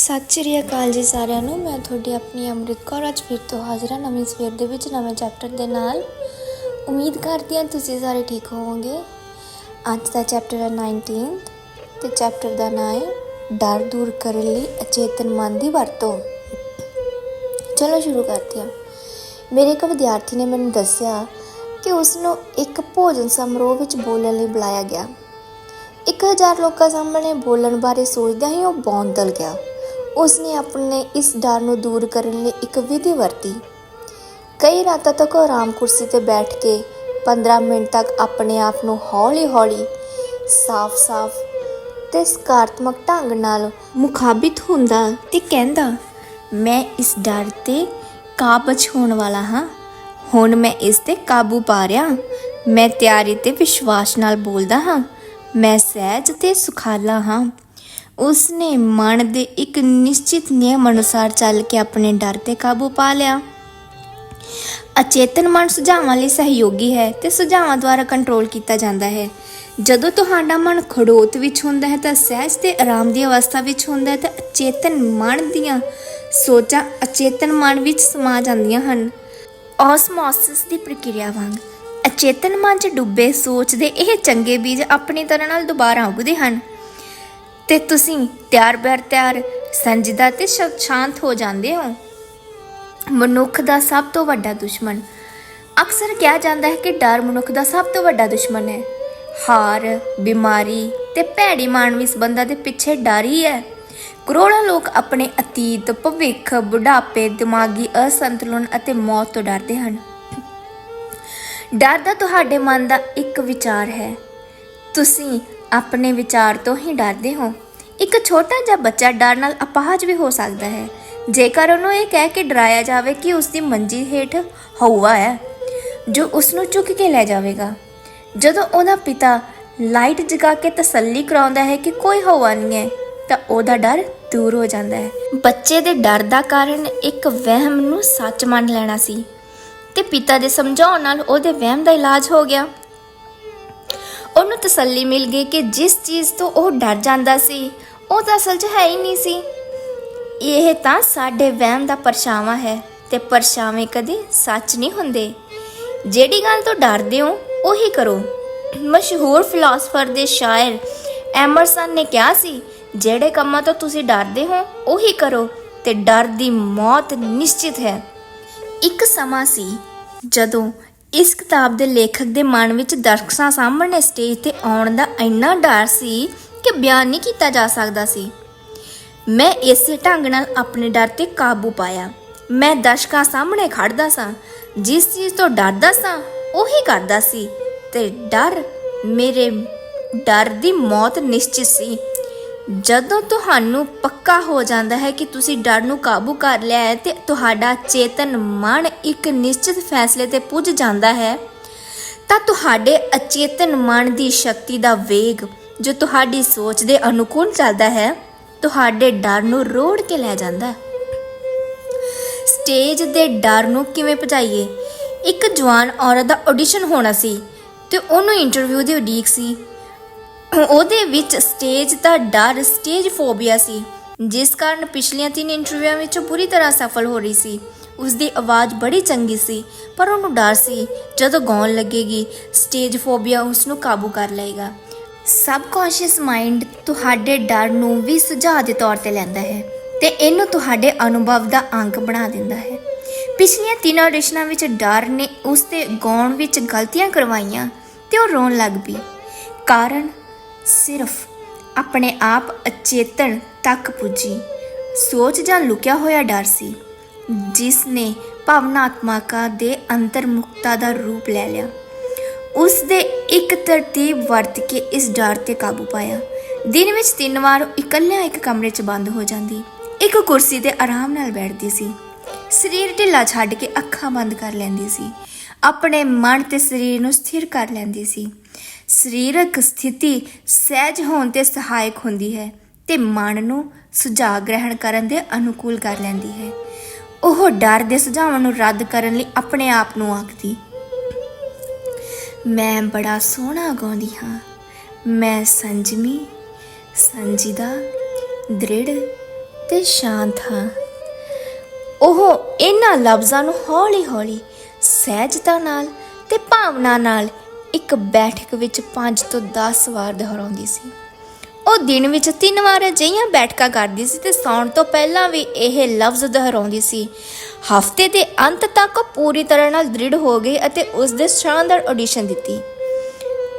ਸਤਿ ਸ਼੍ਰੀ ਅਕਾਲ ਜੀ ਸਾਰਿਆਂ ਨੂੰ। ਮੈਂ ਤੁਹਾਡੀ ਆਪਣੀ ਅੰਮ੍ਰਿਤ ਕੌਰ। ਅੱਜ ਫਿਰ ਤੋਂ ਹਾਜ਼ਰ ਹਾਂ ਨਵੀਂ ਸਵੇਰ ਦੇ ਵਿੱਚ, ਨਵੇਂ ਚੈਪਟਰ ਦੇ ਨਾਲ। ਉਮੀਦ ਕਰਦੀ ਹਾਂ ਤੁਸੀਂ ਸਾਰੇ ਠੀਕ ਹੋਵੋਗੇ। ਅੱਜ ਦਾ ਚੈਪਟਰ ਹੈ 19 ਤੇ ਚੈਪਟਰ ਦਾ ਨਾਮ ਹੈ ਡਰ ਦੂਰ ਕਰਨ ਲਈ ਅਚੇਤਨ ਮਨ ਦੀ ਵਰਤੋਂ। ਚਲੋ ਸ਼ੁਰੂ ਕਰਦੇ ਹਾਂ। ਮੇਰੇ ਇੱਕ ਵਿਦਿਆਰਥੀ ਨੇ ਮੈਨੂੰ ਦੱਸਿਆ ਕਿ ਉਸ ਨੂੰ ਇੱਕ ਭੋਜਨ ਸਮਾਰੋਹ ਵਿੱਚ ਬੋਲਣ ਲਈ ਬੁਲਾਇਆ ਗਿਆ। 1000 ਲੋਕਾਂ ਸਾਹਮਣੇ ਬੋਲਣ ਬਾਰੇ ਸੋਚਦਿਆਂ ਹੀ ਉਹ ਬੌਂਦਲ ਗਿਆ। ਉਸਨੇ ਆਪਣੇ ਇਸ ਡਰ ਨੂੰ ਦੂਰ ਕਰਨ ਲਈ ਇੱਕ ਵਿਧੀ ਵਰਤੀ। ਕਈ ਰਾਤਾਂ ਤੱਕ ਉਹ ਆਰਾਮ ਕੁਰਸੀ ਤੇ ਬੈਠ ਕੇ 15 ਮਿੰਟ ਤੱਕ ਆਪਣੇ ਆਪ ਨੂੰ ਹੌਲੀ-ਹੌਲੀ, ਸਾਫ਼-ਸਾਫ਼ ਤੇ ਸਕਾਰਾਤਮਕ ਢੰਗ ਨਾਲ ਮੁਖਾਬਿਤ ਹੁੰਦਾ ਤੇ ਕਹਿੰਦਾ, ਮੈਂ ਇਸ ਡਰ ਤੇ ਕਾਬਜ ਹੋਣ ਵਾਲਾ ਹਾਂ। ਹੁਣ ਮੈਂ ਇਸ ਤੇ ਕਾਬੂ ਪਾ ਰਿਹਾ। ਮੈਂ ਤਿਆਰੀ ਤੇ ਵਿਸ਼ਵਾਸ ਨਾਲ ਬੋਲਦਾ ਹਾਂ। ਮੈਂ ਸਹਿਜ ਤੇ ਸੁਖਾਲਾ ਹਾਂ। ਉਸਨੇ ਮਨ ਦੇ ਇੱਕ ਨਿਸ਼ਚਿਤ ਨਿਯਮ ਅਨੁਸਾਰ ਚੱਲ ਕੇ ਆਪਣੇ ਡਰ ਤੇ ਕਾਬੂ ਪਾ ਲਿਆ। ਅਚੇਤਨ ਮਨ ਸੁਝਾਵਾਂ ਲਈ ਸਹਿਯੋਗੀ ਹੈ ਤੇ ਸੁਝਾਵਾਂ ਦੁਆਰਾ ਕੰਟਰੋਲ ਕੀਤਾ ਜਾਂਦਾ ਹੈ। ਜਦੋਂ ਤੁਹਾਡਾ ਮਨ ਖੜੋਤ ਵਿੱਚ ਹੁੰਦਾ ਹੈ ਤਾਂ ਸਹਿਜ ਤੇ ਆਰਾਮ ਦੀ ਅਵਸਥਾ ਵਿੱਚ ਹੁੰਦਾ ਹੈ ਤਾਂ ਅਚੇਤਨ ਮਨ ਦੀਆਂ ਸੋਚਾਂ ਅਚੇਤਨ ਮਨ ਵਿੱਚ ਸਮਾ ਜਾਂਦੀਆਂ ਹਨ। ਔਸਮੋਸਿਸ ਦੀ ਪ੍ਰਕਿਰਿਆ ਵਾਂਗ ਅਚੇਤਨ ਮਨ 'ਚ ਡੁੱਬੇ ਸੋਚ ਦੇ ਇਹ ਚੰਗੇ ਬੀਜ ਆਪਣੀ ਤਰ੍ਹਾਂ ਨਾਲ ਦੁਬਾਰਾ ਉੱਗਦੇ ਹਨ। ਤੇ ਤੁਸੀਂ ਤਿਆਰ ਬਰ ਤਿਆਰ ਸੰਜਦਾ ਤੇ ਸ਼ਾਂਤ ਹੋ ਜਾਂਦੇ ਹੋ। ਮਨੁੱਖ ਦਾ ਸਭ ਤੋਂ ਵੱਡਾ ਦੁਸ਼ਮਣ। ਅਕਸਰ ਕਿਹਾ ਜਾਂਦਾ ਹੈ ਕਿ ਡਰ ਮਨੁੱਖ ਦਾ ਸਭ ਤੋਂ ਵੱਡਾ ਦੁਸ਼ਮਣ ਹੈ। ਹਾਰ, ਬਿਮਾਰੀ ਤੇ ਭੈੜੀ ਮਾਨਵੀ ਸੰਬੰਧਾਂ ਦੇ ਪਿੱਛੇ ਡਰ ਹੀ ਹੈ। ਕਰੋੜਾਂ ਲੋਕ ਆਪਣੇ ਅਤੀਤ, ਭਵਿੱਖ, ਬੁਢਾਪੇ, ਦਿਮਾਗੀ ਅਸੰਤੁਲਨ ਅਤੇ ਮੌਤ ਤੋਂ ਡਰਦੇ ਹਨ। ਡਰ ਦਾ ਤੁਹਾਡੇ ਮਨ ਦਾ ਇੱਕ ਵਿਚਾਰ ਹੈ। ਤੁਸੀਂ ਆਪਣੇ ਵਿਚਾਰ ਤੋਂ ਹੀ ਡਰਦੇ ਹੋ। ਇੱਕ ਛੋਟਾ ਜਿਹਾ ਬੱਚਾ ਡਰ ਨਾਲ ਅਪਾਹਜ ਵੀ ਹੋ ਸਕਦਾ ਹੈ। ਜੇਕਰ ਉਹਨੂੰ ਇਹ ਕਹਿ ਕੇ ਡਰਾਇਆ ਜਾਵੇ ਕਿ ਉਸ ਦੀ ਮੰਜੀ ਹੇਠ ਹਊਆ ਹੈ, ਜੋ ਉਸ ਨੂੰ ਚੁੱਕ ਕੇ ਲੈ ਜਾਵੇਗਾ। ਜਦੋਂ ਉਹਦਾ ਪਿਤਾ ਲਾਈਟ ਜਗਾ ਕੇ ਤਸੱਲੀ ਕਰਾਉਂਦਾ ਹੈ ਕਿ ਕੋਈ ਹਵਾ ਨਹੀਂ ਹੈ, ਤਾਂ ਉਹਦਾ ਡਰ ਦੂਰ ਹੋ ਜਾਂਦਾ ਹੈ। ਬੱਚੇ ਦੇ ਡਰ ਦਾ ਕਾਰਨ ਇੱਕ ਵਹਿਮ ਨੂੰ ਸੱਚ ਮੰਨ ਲੈਣਾ ਸੀ ਤੇ ਪਿਤਾ ਦੇ ਸਮਝਾਉਣ ਨਾਲ ਉਹਦੇ ਵਹਿਮ ਦਾ ਇਲਾਜ ਹੋ ਗਿਆ। ਉਹਨੂੰ ਤਸੱਲੀ ਮਿਲ ਗਈ ਕਿ ਜਿਸ ਚੀਜ਼ ਤੋਂ ਉਹ ਡਰ ਜਾਂਦਾ ਸੀ, ਉਹ ਤਾਂ ਅਸਲ 'ਚ ਹੈ ਹੀ ਨਹੀਂ ਸੀ। ਇਹ ਤਾਂ ਸਾਡੇ ਵਹਿਮ ਦਾ ਪਰਛਾਵਾਂ ਹੈ ਤੇ ਪਰਛਾਵੇਂ ਕਦੇ ਸੱਚ ਨਹੀਂ ਹੁੰਦੇ। ਜਿਹੜੀ ਗੱਲ ਤੋਂ ਡਰਦੇ ਹੋ, ਉਹੀ ਕਰੋ। ਮਸ਼ਹੂਰ ਫਿਲਾਸਫਰ ਦੇ ਸ਼ਾਇਰ ਐਮਰਸਨ ਨੇ ਕਿਹਾ ਸੀ, ਜਿਹੜੇ ਕੰਮਾਂ ਤੋਂ ਤੁਸੀਂ ਡਰਦੇ ਹੋ, ਉਹੀ ਕਰੋ ਤੇ ਡਰ ਦੀ ਮੌਤ ਨਿਸ਼ਚਿਤ ਹੈ। ਇੱਕ ਸਮਾਂ ਸੀ ਜਦੋਂ ਇਸ ਕਿਤਾਬ ਦੇ ਲੇਖਕ ਦੇ ਮਨ ਵਿੱਚ ਦਰਸ਼ਕਾਂ ਸਾਹਮਣੇ ਸਟੇਜ ਤੇ ਆਉਣ ਦਾ ਇੰਨਾ ਡਰ ਸੀ ਕਿ ਬਿਆਨ ਨਹੀਂ ਕੀਤਾ ਜਾ ਸਕਦਾ ਸੀ। ਮੈਂ ਇਸੇ ਢੰਗ ਨਾਲ ਆਪਣੇ ਡਰ ਤੇ ਕਾਬੂ ਪਾਇਆ। ਮੈਂ ਦਰਸ਼ਕਾਂ ਸਾਹਮਣੇ ਖੜਦਾ ਸਾਂ। ਜਿਸ ਚੀਜ਼ ਤੋਂ ਡਰਦਾ ਸਾਂ, ਉਹੀ ਕਰਦਾ ਸੀ। ਤੇ ਡਰ ਮੇਰੇ ਡਰ ਦੀ ਮੌਤ ਨਿਸ਼ਚਿਤ ਸੀ। ਜਦੋਂ ਤੁਹਾਨੂੰ ਪੱਕਾ ਹੋ ਜਾਂਦਾ ਹੈ ਕਿ ਤੁਸੀਂ ਡਰ ਨੂੰ ਕਾਬੂ ਕਰ ਲਿਆ ਹੈ ਤੇ ਤੁਹਾਡਾ ਚੇਤਨ ਮਨ ਇੱਕ ਨਿਸ਼ਚਿਤ ਫੈਸਲੇ ਤੇ ਪੁੱਜ ਜਾਂਦਾ ਹੈ, ਤਾਂ ਤੁਹਾਡੇ ਅਚੇਤਨ ਮਨ ਦੀ ਸ਼ਕਤੀ ਦਾ ਵੇਗ ਜੋ ਤੁਹਾਡੀ ਸੋਚ ਦੇ ਅਨੁਕੂਲ ਚੱਲਦਾ ਹੈ, ਤੁਹਾਡੇ ਡਰ ਨੂੰ ਰੋੜ ਕੇ ਲੈ ਜਾਂਦਾ ਹੈ। ਸਟੇਜ ਦੇ ਡਰ ਨੂੰ ਕਿਵੇਂ ਭਜਾਈਏ? ਇੱਕ ਜਵਾਨ ਔਰਤ ਦਾ ਆਡੀਸ਼ਨ ਹੋਣਾ ਸੀ ਤੇ ਉਹਨੂੰ ਇੰਟਰਵਿਊ ਦੀ ਉਡੀਕ ਸੀ। ਉਹਦੇ ਵਿੱਚ ਸਟੇਜ ਦਾ ਡਰ ਸਟੇਜ ਫੋਬੀਆ ਸੀ, ਜਿਸ ਕਾਰਨ ਪਿਛਲੀਆਂ ਤਿੰਨ ਇੰਟਰਵਿਊਆਂ ਵਿੱਚ ਉਹ ਬੁਰੀ ਤਰ੍ਹਾਂ ਸਫਲ ਹੋ ਰਹੀ ਸੀ। ਉਸ ਦੀ ਆਵਾਜ਼ ਬੜੀ ਚੰਗੀ ਸੀ, ਪਰ ਉਹਨੂੰ ਡਰ ਸੀ, ਜਦੋਂ ਗਾਉਣ ਲੱਗੇਗੀ ਸਟੇਜ ਫੋਬੀਆ ਉਸ ਨੂੰ ਕਾਬੂ ਕਰ ਲਏਗਾ। ਸਬਕੌਂਸ਼ੀਅਸ ਮਾਈਂਡ ਤੁਹਾਡੇ ਡਰ ਨੂੰ ਵੀ ਸੁਝਾਅ ਦੇ ਤੌਰ ਤੇ ਲੈਂਦਾ ਹੈ ਤੇ ਇਹਨੂੰ ਤੁਹਾਡੇ ਅਨੁਭਵ ਦਾ ਅੰਗ ਬਣਾ ਦਿੰਦਾ ਹੈ। ਪਿਛਲੀਆਂ ਤਿੰਨ ਆਡੀਸ਼ਨਾਂ ਵਿੱਚ ਡਰ ਨੇ ਉਸ ਦੇ ਗਾਉਣ ਵਿੱਚ ਗਲਤੀਆਂ ਕਰਵਾਈਆਂ ਤੇ ਉਹ ਰੋਣ ਲੱਗ ਪਈ। ਕਾਰਨ ਸਿਰਫ ਆਪਣੇ ਆਪ ਅਚੇਤਨ ਤੱਕ ਪੁੱਜੀ। ਸੋਚ ਜਾਂ ਲੁਕਿਆ ਹੋਇਆ ਡਰ ਸੀ, ਜਿਸ ਨੇ ਭਾਵਨਾਤਮਕਾ ਦੇ ਅੰਤਰਮੁਖਤਾ ਦਾ ਰੂਪ ਲੈ ਲਿਆ। ਉਸ ਦੇ ਇੱਕ ਤਰਤੀਬ ਵਰਤ ਕੇ ਇਸ ਡਰ ਤੇ ਕਾਬੂ ਪਾਇਆ। ਦਿਨ ਵਿੱਚ ਤਿੰਨ ਵਾਰ ਇਕੱਲਿਆਂ ਇੱਕ ਕਮਰੇ 'ਚ ਬੰਦ ਹੋ ਜਾਂਦੀ। ਇੱਕ ਕੁਰਸੀ ਤੇ ਆਰਾਮ ਨਾਲ ਬੈਠਦੀ ਸੀ। ਸਰੀਰ ਢਿੱਲਾ ਛੱਡ ਕੇ ਅੱਖਾਂ ਬੰਦ ਕਰ ਲੈਂਦੀ ਸੀ। ਆਪਣੇ ਮਨ ਤੇ ਸਰੀਰ ਨੂੰ ਸਥਿਰ ਕਰ ਲੈਂਦੀ ਸੀ। ਸਰੀਰਕ ਸਥਿਤੀ ਸਹਿਜ ਹੋਣ ਤੇ ਸਹਾਇਕ ਹੁੰਦੀ ਹੈ ਤੇ ਮਨ ਨੂੰ ਸੁਝਾਅ ਗ੍ਰਹਿਣ ਕਰਨ ਦੇ ਅਨੁਕੂਲ ਕਰ ਲੈਂਦੀ ਹੈ। ਉਹ ਡਰ ਦੇ ਸੁਝਾਵਾਂ ਨੂੰ ਰੱਦ ਕਰਨ ਲਈ ਆਪਣੇ ਆਪ ਨੂੰ ਆਖਦੀ, ਮੈਂ ਬੜਾ ਸੋਹਣਾ ਗਾਉਂਦੀ ਹਾਂ। ਮੈਂ ਸੰਜਮੀ, ਸੰਜੀਦਾ, ਦ੍ਰਿੜ ਤੇ ਸ਼ਾਂਤ ਹਾਂ। ਉਹ ਇਹਨਾਂ ਲਫ਼ਜ਼ਾਂ ਨੂੰ ਹੌਲੀ-ਹੌਲੀ ਸਹਿਜਤਾ ਨਾਲ ਤੇ ਭਾਵਨਾ ਨਾਲ ਇੱਕ ਬੈਠਕ ਵਿੱਚ 5 ਤੋਂ 10 ਵਾਰ ਦੁਹਰਾਉਂਦੀ ਸੀ। ਉਹ ਦਿਨ ਵਿੱਚ ਤਿੰਨ ਵਾਰ ਅਜਿਹੀਆਂ ਬੈਠਕਾਂ ਕਰਦੀ ਸੀ ਤੇ ਸੌਣ ਤੋਂ ਪਹਿਲਾਂ ਵੀ ਇਹ ਲਫ਼ਜ਼ ਦੁਹਰਾਉਂਦੀ ਸੀ। ਹਫ਼ਤੇ ਦੇ ਅੰਤ ਤੱਕ ਉਹ ਪੂਰੀ ਤਰ੍ਹਾਂ ਨਾਲ ਦ੍ਰਿੜ ਹੋ ਗਈ ਅਤੇ ਉਸ ਦੇ ਸ਼ਾਨਦਾਰ ਆਡੀਸ਼ਨ ਦਿੱਤੀ।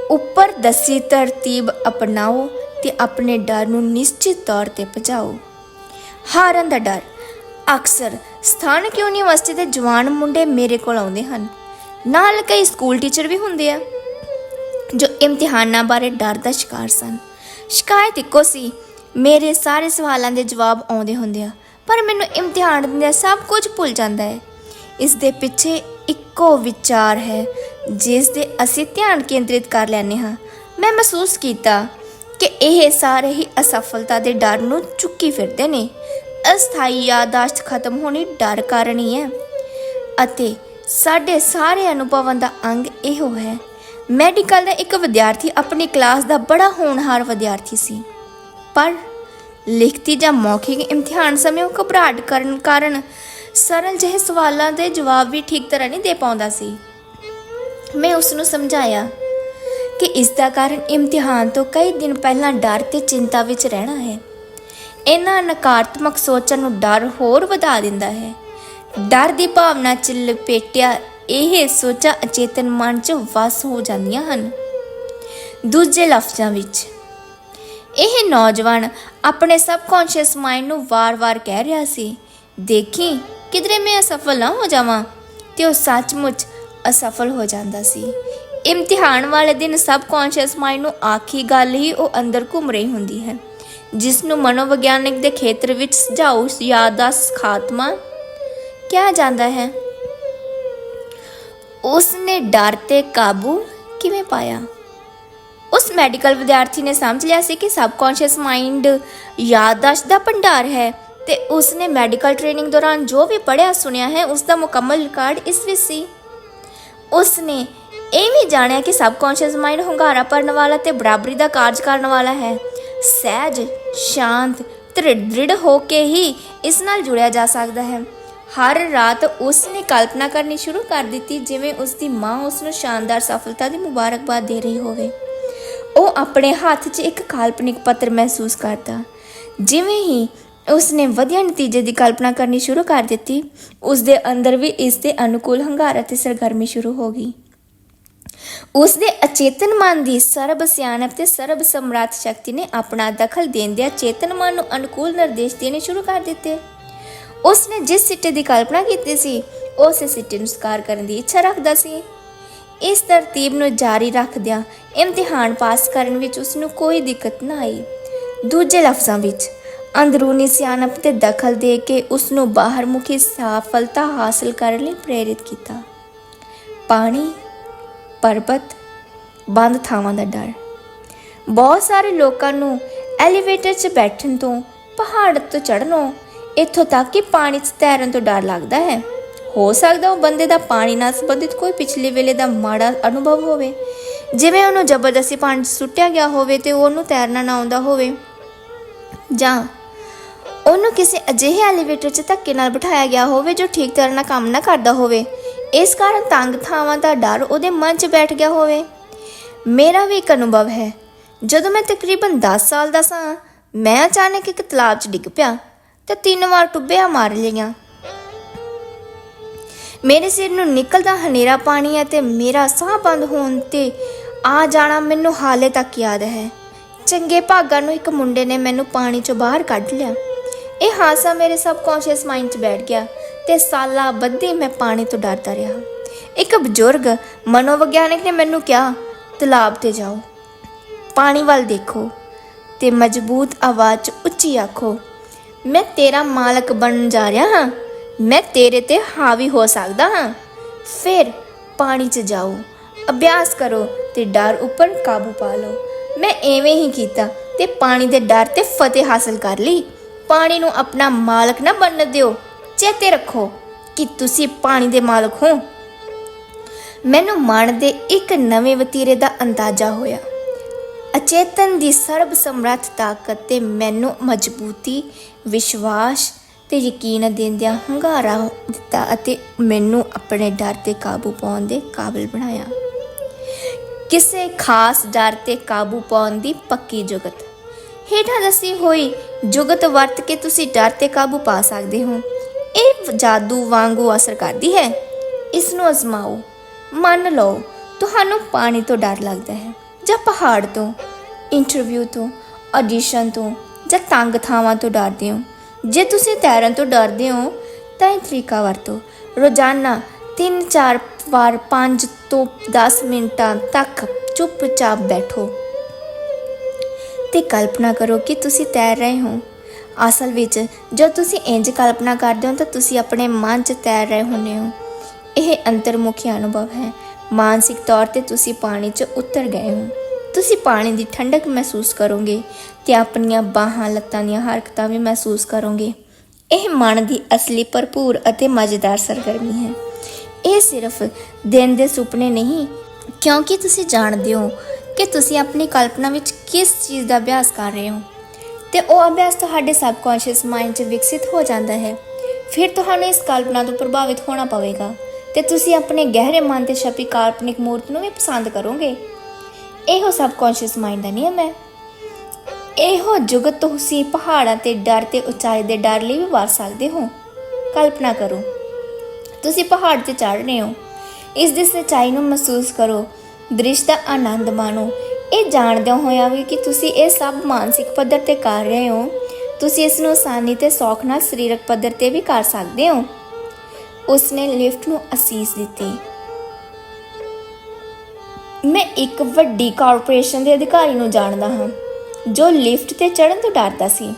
ਉੱਪਰ ਦੱਸੀ ਤਰਤੀਬ ਅਪਣਾਓ ਤੇ ਆਪਣੇ ਡਰ ਨੂੰ ਨਿਸ਼ਚਿਤ ਤੌਰ ਤੇ ਭਜਾਓ ਹਾਰਨ ਦਾ ਡਰ, ਅਕਸਰ ਸਥਾਨਕ ਯੂਨੀਵਰਸਿਟੀ ਦੇ ਜਵਾਨ ਮੁੰਡੇ ਮੇਰੇ ਕੋਲ ਆਉਂਦੇ ਹਨ। ਨਾਲ ਕਈ ਸਕੂਲ ਟੀਚਰ ਵੀ ਹੁੰਦੇ ਆ। ਜੋ ਇਮਤਿਹਾਨਾਂ ਬਾਰੇ ਡਰ ਦਾ ਸ਼ਿਕਾਰ ਸਨ। ਸ਼ਿਕਾਇਤ ਇੱਕੋ ਸੀ, ਮੇਰੇ ਸਾਰੇ ਸਵਾਲਾਂ ਦੇ ਜਵਾਬ ਆਉਂਦੇ ਹੁੰਦੇ ਆ, ਪਰ ਮੈਨੂੰ ਇਮਤਿਹਾਨ ਦਿੰਦੇ ਸਭ ਕੁਝ ਭੁੱਲ ਜਾਂਦਾ ਹੈ। ਇਸ ਦੇ ਪਿੱਛੇ ਇੱਕੋ ਵਿਚਾਰ ਹੈ, ਜਿਸ ਦੇ ਅਸੀਂ ਧਿਆਨ ਕੇਂਦਰਿਤ ਕਰ ਲੈਂਦੇ ਹਾਂ। ਮੈਂ ਮਹਿਸੂਸ ਕੀਤਾ ਕਿ ਇਹ ਸਾਰੇ ਹੀ ਅਸਫਲਤਾ ਦੇ ਡਰ ਨੂੰ ਚੁੱਕੀ ਫਿਰਦੇ ਨੇ। ਅਸਥਾਈ ਯਾਦਾਸ਼ਤ ਖਤਮ ਹੋਣੀ ਡਰ ਕਾਰਨ ਹੀ ਹੈ। ਅਤੇ ਸਾਡੇ ਸਾਰੇ ਅਨੁਭਵਾਂ ਦਾ ਅੰਗ ਇਹੋ ਹੈ ਮੈਡੀਕਲ ਦਾ ਇੱਕ ਵਿਦਿਆਰਥੀ ਆਪਣੀ ਕਲਾਸ ਦਾ ਬੜਾ ਹੋਣਹਾਰ ਵਿਦਿਆਰਥੀ ਸੀ। ਪਰ ਲਿਖਤੀ ਜਾਂ ਮੌਖਿਕ ਇਮਤਿਹਾਨ ਸਮੇਂ ਉਹ ਘਬਰਾਹਟ ਕਰਨ ਕਾਰਨ ਸਰਲ ਜਿਹੇ ਸਵਾਲਾਂ ਦੇ ਜਵਾਬ ਵੀ ਠੀਕ ਤਰ੍ਹਾਂ ਨਹੀਂ ਦੇ ਪਾਉਂਦਾ ਸੀ। ਮੈਂ ਉਸ ਨੂੰ ਸਮਝਾਇਆ ਕਿ ਇਸ ਦਾ ਕਾਰਨ ਇਮਤਿਹਾਨ ਤੋਂ ਕਈ ਦਿਨ ਪਹਿਲਾਂ ਡਰ ਤੇ ਚਿੰਤਾ ਵਿੱਚ ਰਹਿਣਾ ਹੈ। ਇਹਨਾਂ ਨਕਾਰਾਤਮਕ ਸੋਚਾਂ ਨੂੰ ਡਰ ਹੋਰ ਵਧਾ ਦਿੰਦਾ ਹੈ। ਡਰ ਦੀ ਭਾਵਨਾ ਚ ਲਪੇਟਿਆ ਇਹ ਸੋਚਾਂ ਅਚੇਤਨ ਮਨ 'ਚ ਵਸ ਹੋ ਜਾਂਦੀਆਂ ਹਨ। ਦੂਜੇ ਲਫ਼ਜ਼ਾਂ ਵਿੱਚ, ਇਹ ਨੌਜਵਾਨ ਆਪਣੇ ਸਬਕੌਂਸ਼ੀਅਸ ਮਾਈਂਡ ਨੂੰ ਵਾਰ-ਵਾਰ ਕਹਿ ਰਿਹਾ ਸੀ, ਦੇਖੀ, ਕਿਧਰੇ ਮੈਂ ਅਸਫਲ ਨਾ ਹੋ ਜਾਵਾਂ? ਤੇ ਉਹ ਸੱਚਮੁੱਚ ਅਸਫਲ ਹੋ ਜਾਂਦਾ ਸੀ। ਇਮਤਿਹਾਨ ਵਾਲੇ ਦਿਨ ਸਬਕੌਂਸ਼ੀਅਸ ਮਾਈਂਡ ਨੂੰ ਆਖੀ ਗੱਲ ਹੀ ਉਹ ਅੰਦਰ ਘੁੰਮ ਰਹੀ ਹੁੰਦੀ ਹੈ, ਜਿਸ ਨੂੰ ਮਨੋਵਿਗਿਆਨਿਕ ਦੇ ਖੇਤਰ ਵਿੱਚ ਸੁਝਾਉ ਯਾਦਾਸ਼ਤ, ਖਾਤਮਾ ਕਿਹਾ ਜਾਂਦਾ ਹੈ। ਉਸ ਨੇ ਡਰ ਤੇ ਕਾਬੂ ਕਿਵੇਂ ਪਾਇਆ? ਉਸ ਮੈਡੀਕਲ ਵਿਦਿਆਰਥੀ ਨੇ ਸਮਝ ਲਿਆ ਸੀ ਕਿ ਸਬਕੌਂਸ਼ੀਅਸ ਮਾਈਂਡ ਯਾਦਦਾਸ਼ਤ ਦਾ ਭੰਡਾਰ ਹੈ ਤੇ ਉਸ ਨੇ ਮੈਡੀਕਲ ਟ੍ਰੇਨਿੰਗ ਦੌਰਾਨ ਜੋ ਵੀ ਪੜ੍ਹਿਆ, ਸੁਣਿਆ ਹੈ ਉਸ ਦਾ ਮੁਕੰਮਲ ਰਿਕਾਰਡ ਇਸ ਵਿੱਚ ਸੀ। ਉਸ ਨੇ ਇਹ ਵੀ ਜਾਣਿਆ ਕਿ ਸਬਕੌਂਸ਼ੀਅਸ ਮਾਈਂਡ ਹੁੰਗਾਰਾ ਭਰਨ ਵਾਲਾ ਤੇ ਬਰਾਬਰੀ ਦਾ ਕਾਰਜ ਕਰਨ ਵਾਲਾ ਹੈ। ਸਹਿਜ, ਸ਼ਾਂਤ ਤੇ ਦ੍ਰਿੜ ਹੋ ਕੇ ਹੀ ਇਸ ਨਾਲ ਜੁੜਿਆ ਜਾ ਸਕਦਾ ਹੈ। ਹਰ ਰਾਤ ਉਸ ਨੇ ਕਲਪਨਾ ਕਰਨੀ ਸ਼ੁਰੂ ਕਰ ਦਿੱਤੀ ਜਿਵੇਂ ਉਸ ਦੀ ਮਾਂ ਉਸ ਨੂੰ ਸ਼ਾਨਦਾਰ ਸਫਲਤਾ ਦੀ ਮੁਬਾਰਕਬਾਦ ਦੇ ਰਹੀ ਹੋਵੇ। ਉਹ ਆਪਣੇ ਹੱਥ 'ਚ ਇੱਕ ਕਾਲਪਨਿਕ ਪੱਤਰ ਮਹਿਸੂਸ ਕਰਦਾ। ਜਿਵੇਂ ਹੀ ਉਸ ਨੇ ਵਧੀਆ ਨਤੀਜੇ ਦੀ ਕਲਪਨਾ ਕਰਨੀ ਸ਼ੁਰੂ ਕਰ ਦਿੱਤੀ ਉਸ ਦੇ ਅੰਦਰ ਵੀ ਇਸ ਦੇ ਅਨੁਕੂਲ ਹੰਗਾਰਾ ਤੇ ਸਰਗਰਮੀ ਸ਼ੁਰੂ ਹੋ ਗਈ। ਉਸ ਦੇ ਅਚੇਤਨ ਮਨ ਦੀ ਸਰਬ ਸਿਆਣਪ ਤੇ ਸਰਬ ਸਮਰੱਥ ਸ਼ਕਤੀ ਨੇ ਆਪਣਾ ਦਖਲ ਦੇਂਦਿਆਂ ਚੇਤਨ ਮਨ ਨੂੰ ਅਨੁਕੂਲ ਨਿਰਦੇਸ਼ ਦੇਣੇ ਸ਼ੁਰੂ ਕਰ ਦਿੱਤੇ। ਉਸ ਨੇ ਜਿਸ ਸਿੱਟੇ ਦੀ ਕਲਪਨਾ ਕੀਤੀ ਸੀ, ਉਸੇ ਸਿੱਟੇ ਨੂੰ ਸਕਾਰ ਕਰਨ ਦੀ ਇੱਛਾ ਰੱਖਦਾ ਸੀ। ਇਸ ਤਰਤੀਬ ਨੂੰ ਜਾਰੀ ਰੱਖਦਿਆਂ ਇਮਤਿਹਾਨ ਪਾਸ ਕਰਨ ਵਿੱਚ ਉਸ ਨੂੰ ਕੋਈ ਦਿੱਕਤ ਨਾ ਆਈ। ਦੂਜੇ ਲਫ਼ਜ਼ਾਂ ਵਿੱਚ, ਅੰਦਰੂਨੀ ਸਿਆਣਪ ਤੇ ਦਖਲ ਦੇ ਕੇ ਉਸ ਨੂੰ ਬਾਹਰਮੁਖੀ ਸਫਲਤਾ ਹਾਸਲ ਕਰਨ ਲਈ ਪ੍ਰੇਰਿਤ ਕੀਤਾ। ਪਾਣੀ, ਪਰਬਤ, ਬੰਦ ਥਾਵਾਂ ਦਾ ਡਰ। ਬਹੁਤ ਸਾਰੇ ਲੋਕਾਂ ਨੂੰ ਐਲੀਵੇਟਰ 'ਚ ਬੈਠਣ ਤੋਂ, ਪਹਾੜ ਤੋਂ ਚੜ੍ਹਨੋਂ ਇੱਥੋਂ ਤੱਕ ਕਿ ਪਾਣੀ 'ਚ ਤੈਰਨ ਤੋਂ ਡਰ ਲੱਗਦਾ ਹੈ। ਹੋ ਸਕਦਾ ਉਹ ਬੰਦੇ ਦਾ ਪਾਣੀ ਨਾਲ ਸੰਬੰਧਿਤ ਕੋਈ ਪਿਛਲੇ ਵੇਲੇ ਦਾ ਮਾੜਾ ਅਨੁਭਵ ਹੋਵੇ। ਜਿਵੇਂ ਉਹਨੂੰ ਜ਼ਬਰਦਸਤੀ ਪਾਣੀ 'ਚ ਸੁੱਟਿਆ ਗਿਆ ਹੋਵੇ ਤੇ ਉਹਨੂੰ ਤੈਰਨਾ ਨਾ ਆਉਂਦਾ ਹੋਵੇ। ਜਾਂ ਉਹਨੂੰ ਕਿਸੇ ਅਜਿਹੇ ਐਲੀਵੇਟਰ 'ਚ ਧੱਕੇ ਨਾਲ ਬਿਠਾਇਆ ਗਿਆ ਹੋਵੇ ਜੋ ਠੀਕ ਤਰ੍ਹਾਂ ਨਾਲ ਕੰਮ ਨਾ ਕਰਦਾ ਹੋਵੇ। ਇਸ ਕਾਰਨ ਤੰਗ ਥਾਵਾਂ ਦਾ ਡਰ ਉਹਦੇ ਮਨ 'ਚ ਬੈਠ ਗਿਆ ਹੋਵੇ। ਮੇਰਾ ਵੀ ਇੱਕ ਅਨੁਭਵ ਹੈ। ਜਦੋਂ ਮੈਂ ਤਕਰੀਬਨ 10 ਸਾਲ ਦਾ ਸਾਂ, ਮੈਂ ਅਚਾਨਕ ਇੱਕ ਤਲਾਬ 'ਚ ਡਿੱਗ ਪਿਆ। ਤੇ ਤਿੰਨ ਵਾਰ ਟੁੱਬਿਆ ਮਾਰ ਲਈਆਂ। ਮੇਰੇ ਸਿਰ ਨੂੰ ਨਿਕਲਦਾ ਹਨੇਰਾ ਪਾਣੀ ਅਤੇ ਮੇਰਾ ਸਾਹ ਬੰਦ ਹੋਣ ਤੇ ਆ ਜਾਣਾ ਮੈਨੂੰ ਹਾਲੇ ਤੱਕ ਯਾਦ ਹੈ। ਚੰਗੇ ਭਾਗਾਂ ਨੂੰ ਇੱਕ ਮੁੰਡੇ ਨੇ ਮੈਨੂੰ ਪਾਣੀ 'ਚੋਂ ਬਾਹਰ ਕੱਢ ਲਿਆ। ਇਹ ਹਾਸਾ ਮੇਰੇ ਸਬਕੌਂਸ਼ੀਅਸ ਮਾਈਂਡ 'ਚ ਬੈਠ ਗਿਆ ਤੇ ਸਾਲਾਂ ਬੱਧੀ ਮੈਂ ਪਾਣੀ ਤੋਂ ਡਰਦਾ ਰਿਹਾ। ਇੱਕ ਬਜ਼ੁਰਗ ਮਨੋਵਿਗਿਆਨਿਕ ਨੇ ਮੈਨੂੰ ਕਿਹਾ, ਤਲਾਬ ਤੇ ਜਾਓ। ਪਾਣੀ ਵੱਲ ਦੇਖੋ ਤੇ ਮਜ਼ਬੂਤ ਆਵਾਜ਼ 'ਚ ਉੱਚੀ ਆਖੋ ਮੈਂ ਤੇਰਾ ਮਾਲਕ ਬਣਨ ਜਾ ਰਿਹਾ ਹਾਂ। ਮੈਂ ਤੇਰੇ ਤੇ ਹਾਵੀ ਹੋ ਸਕਦਾ ਹਾਂ। ਫਿਰ ਪਾਣੀ 'ਚ ਜਾਓ, ਅਭਿਆਸ ਕਰੋ ਤੇ ਡਰ ਉੱਪਰ ਕਾਬੂ ਪਾ ਲਓ। ਮੈਂ ਐਵੇਂ ਹੀ ਕੀਤਾ ਤੇ ਪਾਣੀ ਦੇ ਡਰ ਤੇ ਫਤਿਹ ਹਾਸਲ ਕਰ ਲਈ। ਪਾਣੀ ਨੂੰ ਆਪਣਾ ਮਾਲਕ ਨਾ ਬਣਨ ਦਿਓ। ਚੇਤੇ ਰੱਖੋ ਕਿ ਤੁਸੀਂ ਪਾਣੀ ਦੇ ਮਾਲਕ ਹੋ। ਮੈਨੂੰ ਮਨ ਦੇ ਇੱਕ ਨਵੇਂ ਵਤੀਰੇ ਦਾ ਅੰਦਾਜ਼ਾ ਹੋਇਆ। ਅਚੇਤਨ ਦੀ ਸਰਬ ਸਮਰੱਥ ਤਾਕਤ ਤੇ ਮੈਨੂੰ ਮਜ਼ਬੂਤੀ, ਵਿਸ਼ਵਾਸ ਤੇ ਯਕੀਨ ਦਿੰਦਿਆਂ ਹੰਗਾਰਾ ਦਿੱਤਾ ਅਤੇ ਮੈਨੂੰ ਆਪਣੇ ਡਰ ਤੇ ਕਾਬੂ ਪਾਉਣ ਦੇ ਕਾਬਿਲ ਬਣਾਇਆ। ਕਿਸੇ ਖਾਸ ਡਰ ਤੇ ਕਾਬੂ ਪਾਉਣ ਦੀ ਪੱਕੀ ਜੁਗਤ। ਹੇਠਾਂ ਦੱਸੀ ਹੋਈ ਜੁਗਤ ਵਰਤ ਕੇ ਤੁਸੀਂ ਡਰ ਤੇ ਕਾਬੂ ਪਾ ਸਕਦੇ ਹੋ। ਇਹ ਜਾਦੂ ਵਾਂਗੂ ਅਸਰ ਕਰਦੀ ਹੈ। ਇਸ ਨੂੰ ਅਜ਼ਮਾਓ। ਮੰਨ ਲਓ, ਤੁਹਾਨੂੰ ਪਾਣੀ ਤੋਂ ਡਰ ਲੱਗਦਾ ਹੈ। ਜਾਂ ਪਹਾੜ ਤੋਂ ਇੰਟਰਵਿਊ ਤੋਂ ਆਡੀਸ਼ਨ ਤੋਂ ਜਾਂ ਤੰਗ ਥਾਵਾਂ ਤੋਂ ਡਰਦੇ ਹੋ। ਜੇ ਤੁਸੀਂ ਤੈਰਨ ਤੋਂ ਡਰਦੇ ਹੋ, ਤਾਂ ਇਹ ਤਰੀਕਾ ਵਰਤੋ। ਰੋਜ਼ਾਨਾ 3-4 ਵਾਰ 5 ਤੋਂ 10 ਮਿੰਟਾਂ ਤੱਕ ਚੁੱਪਚਾਪ ਬੈਠੋ। ਤੇ ਕਲਪਨਾ ਕਰੋ ਕਿ ਤੁਸੀਂ ਤੈਰ ਰਹੇ ਹੋ। ਅਸਲ ਵਿੱਚ ਜਦ ਤੁਸੀਂ ਇੰਜ ਕਲਪਨਾ ਕਰਦੇ ਹੋ ਤਾਂ ਤੁਸੀਂ ਆਪਣੇ ਮਨ 'ਚ ਤੈਰ ਰਹੇ ਹੁੰਦੇ ਹੋ। ਇਹ ਅੰਤਰਮੁਖੀ ਅਨੁਭਵ ਹੈ। ਮਾਨਸਿਕ ਤੌਰ ਤੇ ਤੁਸੀਂ ਪਾਣੀ 'ਚ ਉਤਰ ਗਏ ਹੋ। ਤੁਸੀਂ ਪਾਣੀ ਦੀ ਠੰਡਕ ਮਹਿਸੂਸ ਕਰੋਗੇ ਤੇ ਆਪਣੀਆਂ ਬਾਹਾਂ, ਲੱਤਾਂ ਦੀਆਂ ਹਰਕਤਾਂ ਵੀ ਮਹਿਸੂਸ ਕਰੋਗੇ। ਇਹ ਮਨ ਦੀ ਅਸਲੀ ਭਰਪੂਰ ਅਤੇ ਮਜ਼ੇਦਾਰ ਸਰਗਰਮੀ ਹੈ। ਇਹ ਸਿਰਫ ਦਿਨ ਦੇ ਸੁਪਨੇ ਨਹੀਂ, ਕਿਉਂਕਿ ਤੁਸੀਂ ਜਾਣਦੇ ਹੋ ਕਿ ਤੁਸੀਂ ਆਪਣੀ ਕਲਪਨਾ ਵਿੱਚ ਕਿਸ ਚੀਜ਼ ਦਾ ਅਭਿਆਸ ਕਰ ਰਹੇ ਹੋ। ਤੇ ਉਹ ਅਭਿਆਸ ਤੁਹਾਡੇ ਸਬਕੌਂਸ਼ੀਅਸ ਮਾਈਂਡ 'ਚ ਵਿਕਸਿਤ ਹੋ ਜਾਂਦਾ ਹੈ। ਫਿਰ ਤੁਹਾਨੂੰ ਇਸ ਕਲਪਨਾ ਤੋਂ ਪ੍ਰਭਾਵਿਤ ਹੋਣਾ ਪਵੇਗਾ। ਤੇ ਤੁਸੀਂ ਆਪਣੇ ਗਹਿਰੇ ਮਨ ਤੇ ਛਪੀ ਕਾਲਪਨਿਕ ਮੂਰਤ ਨੂੰ ਵੀ ਪਸੰਦ ਕਰੋਗੇ? ਇਹੋ ਸਬਕੌਂਸ਼ੀਅਸ ਮਾਈਂਡ ਦਾ ਨਿਯਮ ਹੈ। ਇਹੋ ਜੁਗਤ ਤੁਸੀਂ ਪਹਾੜਾਂ ਤੇ ਡਰ ਤੇ ਉਚਾਈ ਦੇ ਡਰ ਲਈ ਵੀ ਵਾਰ ਸਕਦੇ ਹੋ। ਕਲਪਨਾ ਕਰੋ, ਤੁਸੀਂ ਪਹਾੜ ਤੇ ਚੜ ਰਹੇ ਹੋ। ਇਸ ਦੀ ਸੱਚਾਈ ਨੂੰ ਮਹਿਸੂਸ ਕਰੋ। ਦ੍ਰਿਸ਼ ਦਾ ਆਨੰਦ ਮਾਣੋ। ਇਹ ਜਾਣਦਿਆਂ ਹੋਇਆ ਵੀ ਕਿ ਤੁਸੀਂ ਇਹ ਸਭ ਮਾਨਸਿਕ ਪੱਧਰ ਤੇ ਕਰ ਰਹੇ ਹੋ। ਤੁਸੀਂ ਇਸ ਨੂੰ ਆਸਾਨੀ ਤੇ ਸੌਖ ਨਾਲ ਸਰੀਰਕ ਪੱਧਰ ਤੇ ਵੀ ਕਰ ਸਕਦੇ ਹੋ। ਉਸਨੇ ਲਿਫਟ ਨੂੰ ਅਸੀਸ ਦਿੱਤੀ। ਮੈਂ ਇੱਕ ਵੱਡੀ ਕਾਰਪੋਰੇਸ਼ਨ ਦੇ ਅਧਿਕਾਰੀ ਨੂੰ ਜਾਣਦਾ ਹਾਂ, ਜੋ ਲਿਫਟ ਤੇ ਚੜ੍ਹਨ ਤੋਂ ਡਰਦਾ ਸੀ।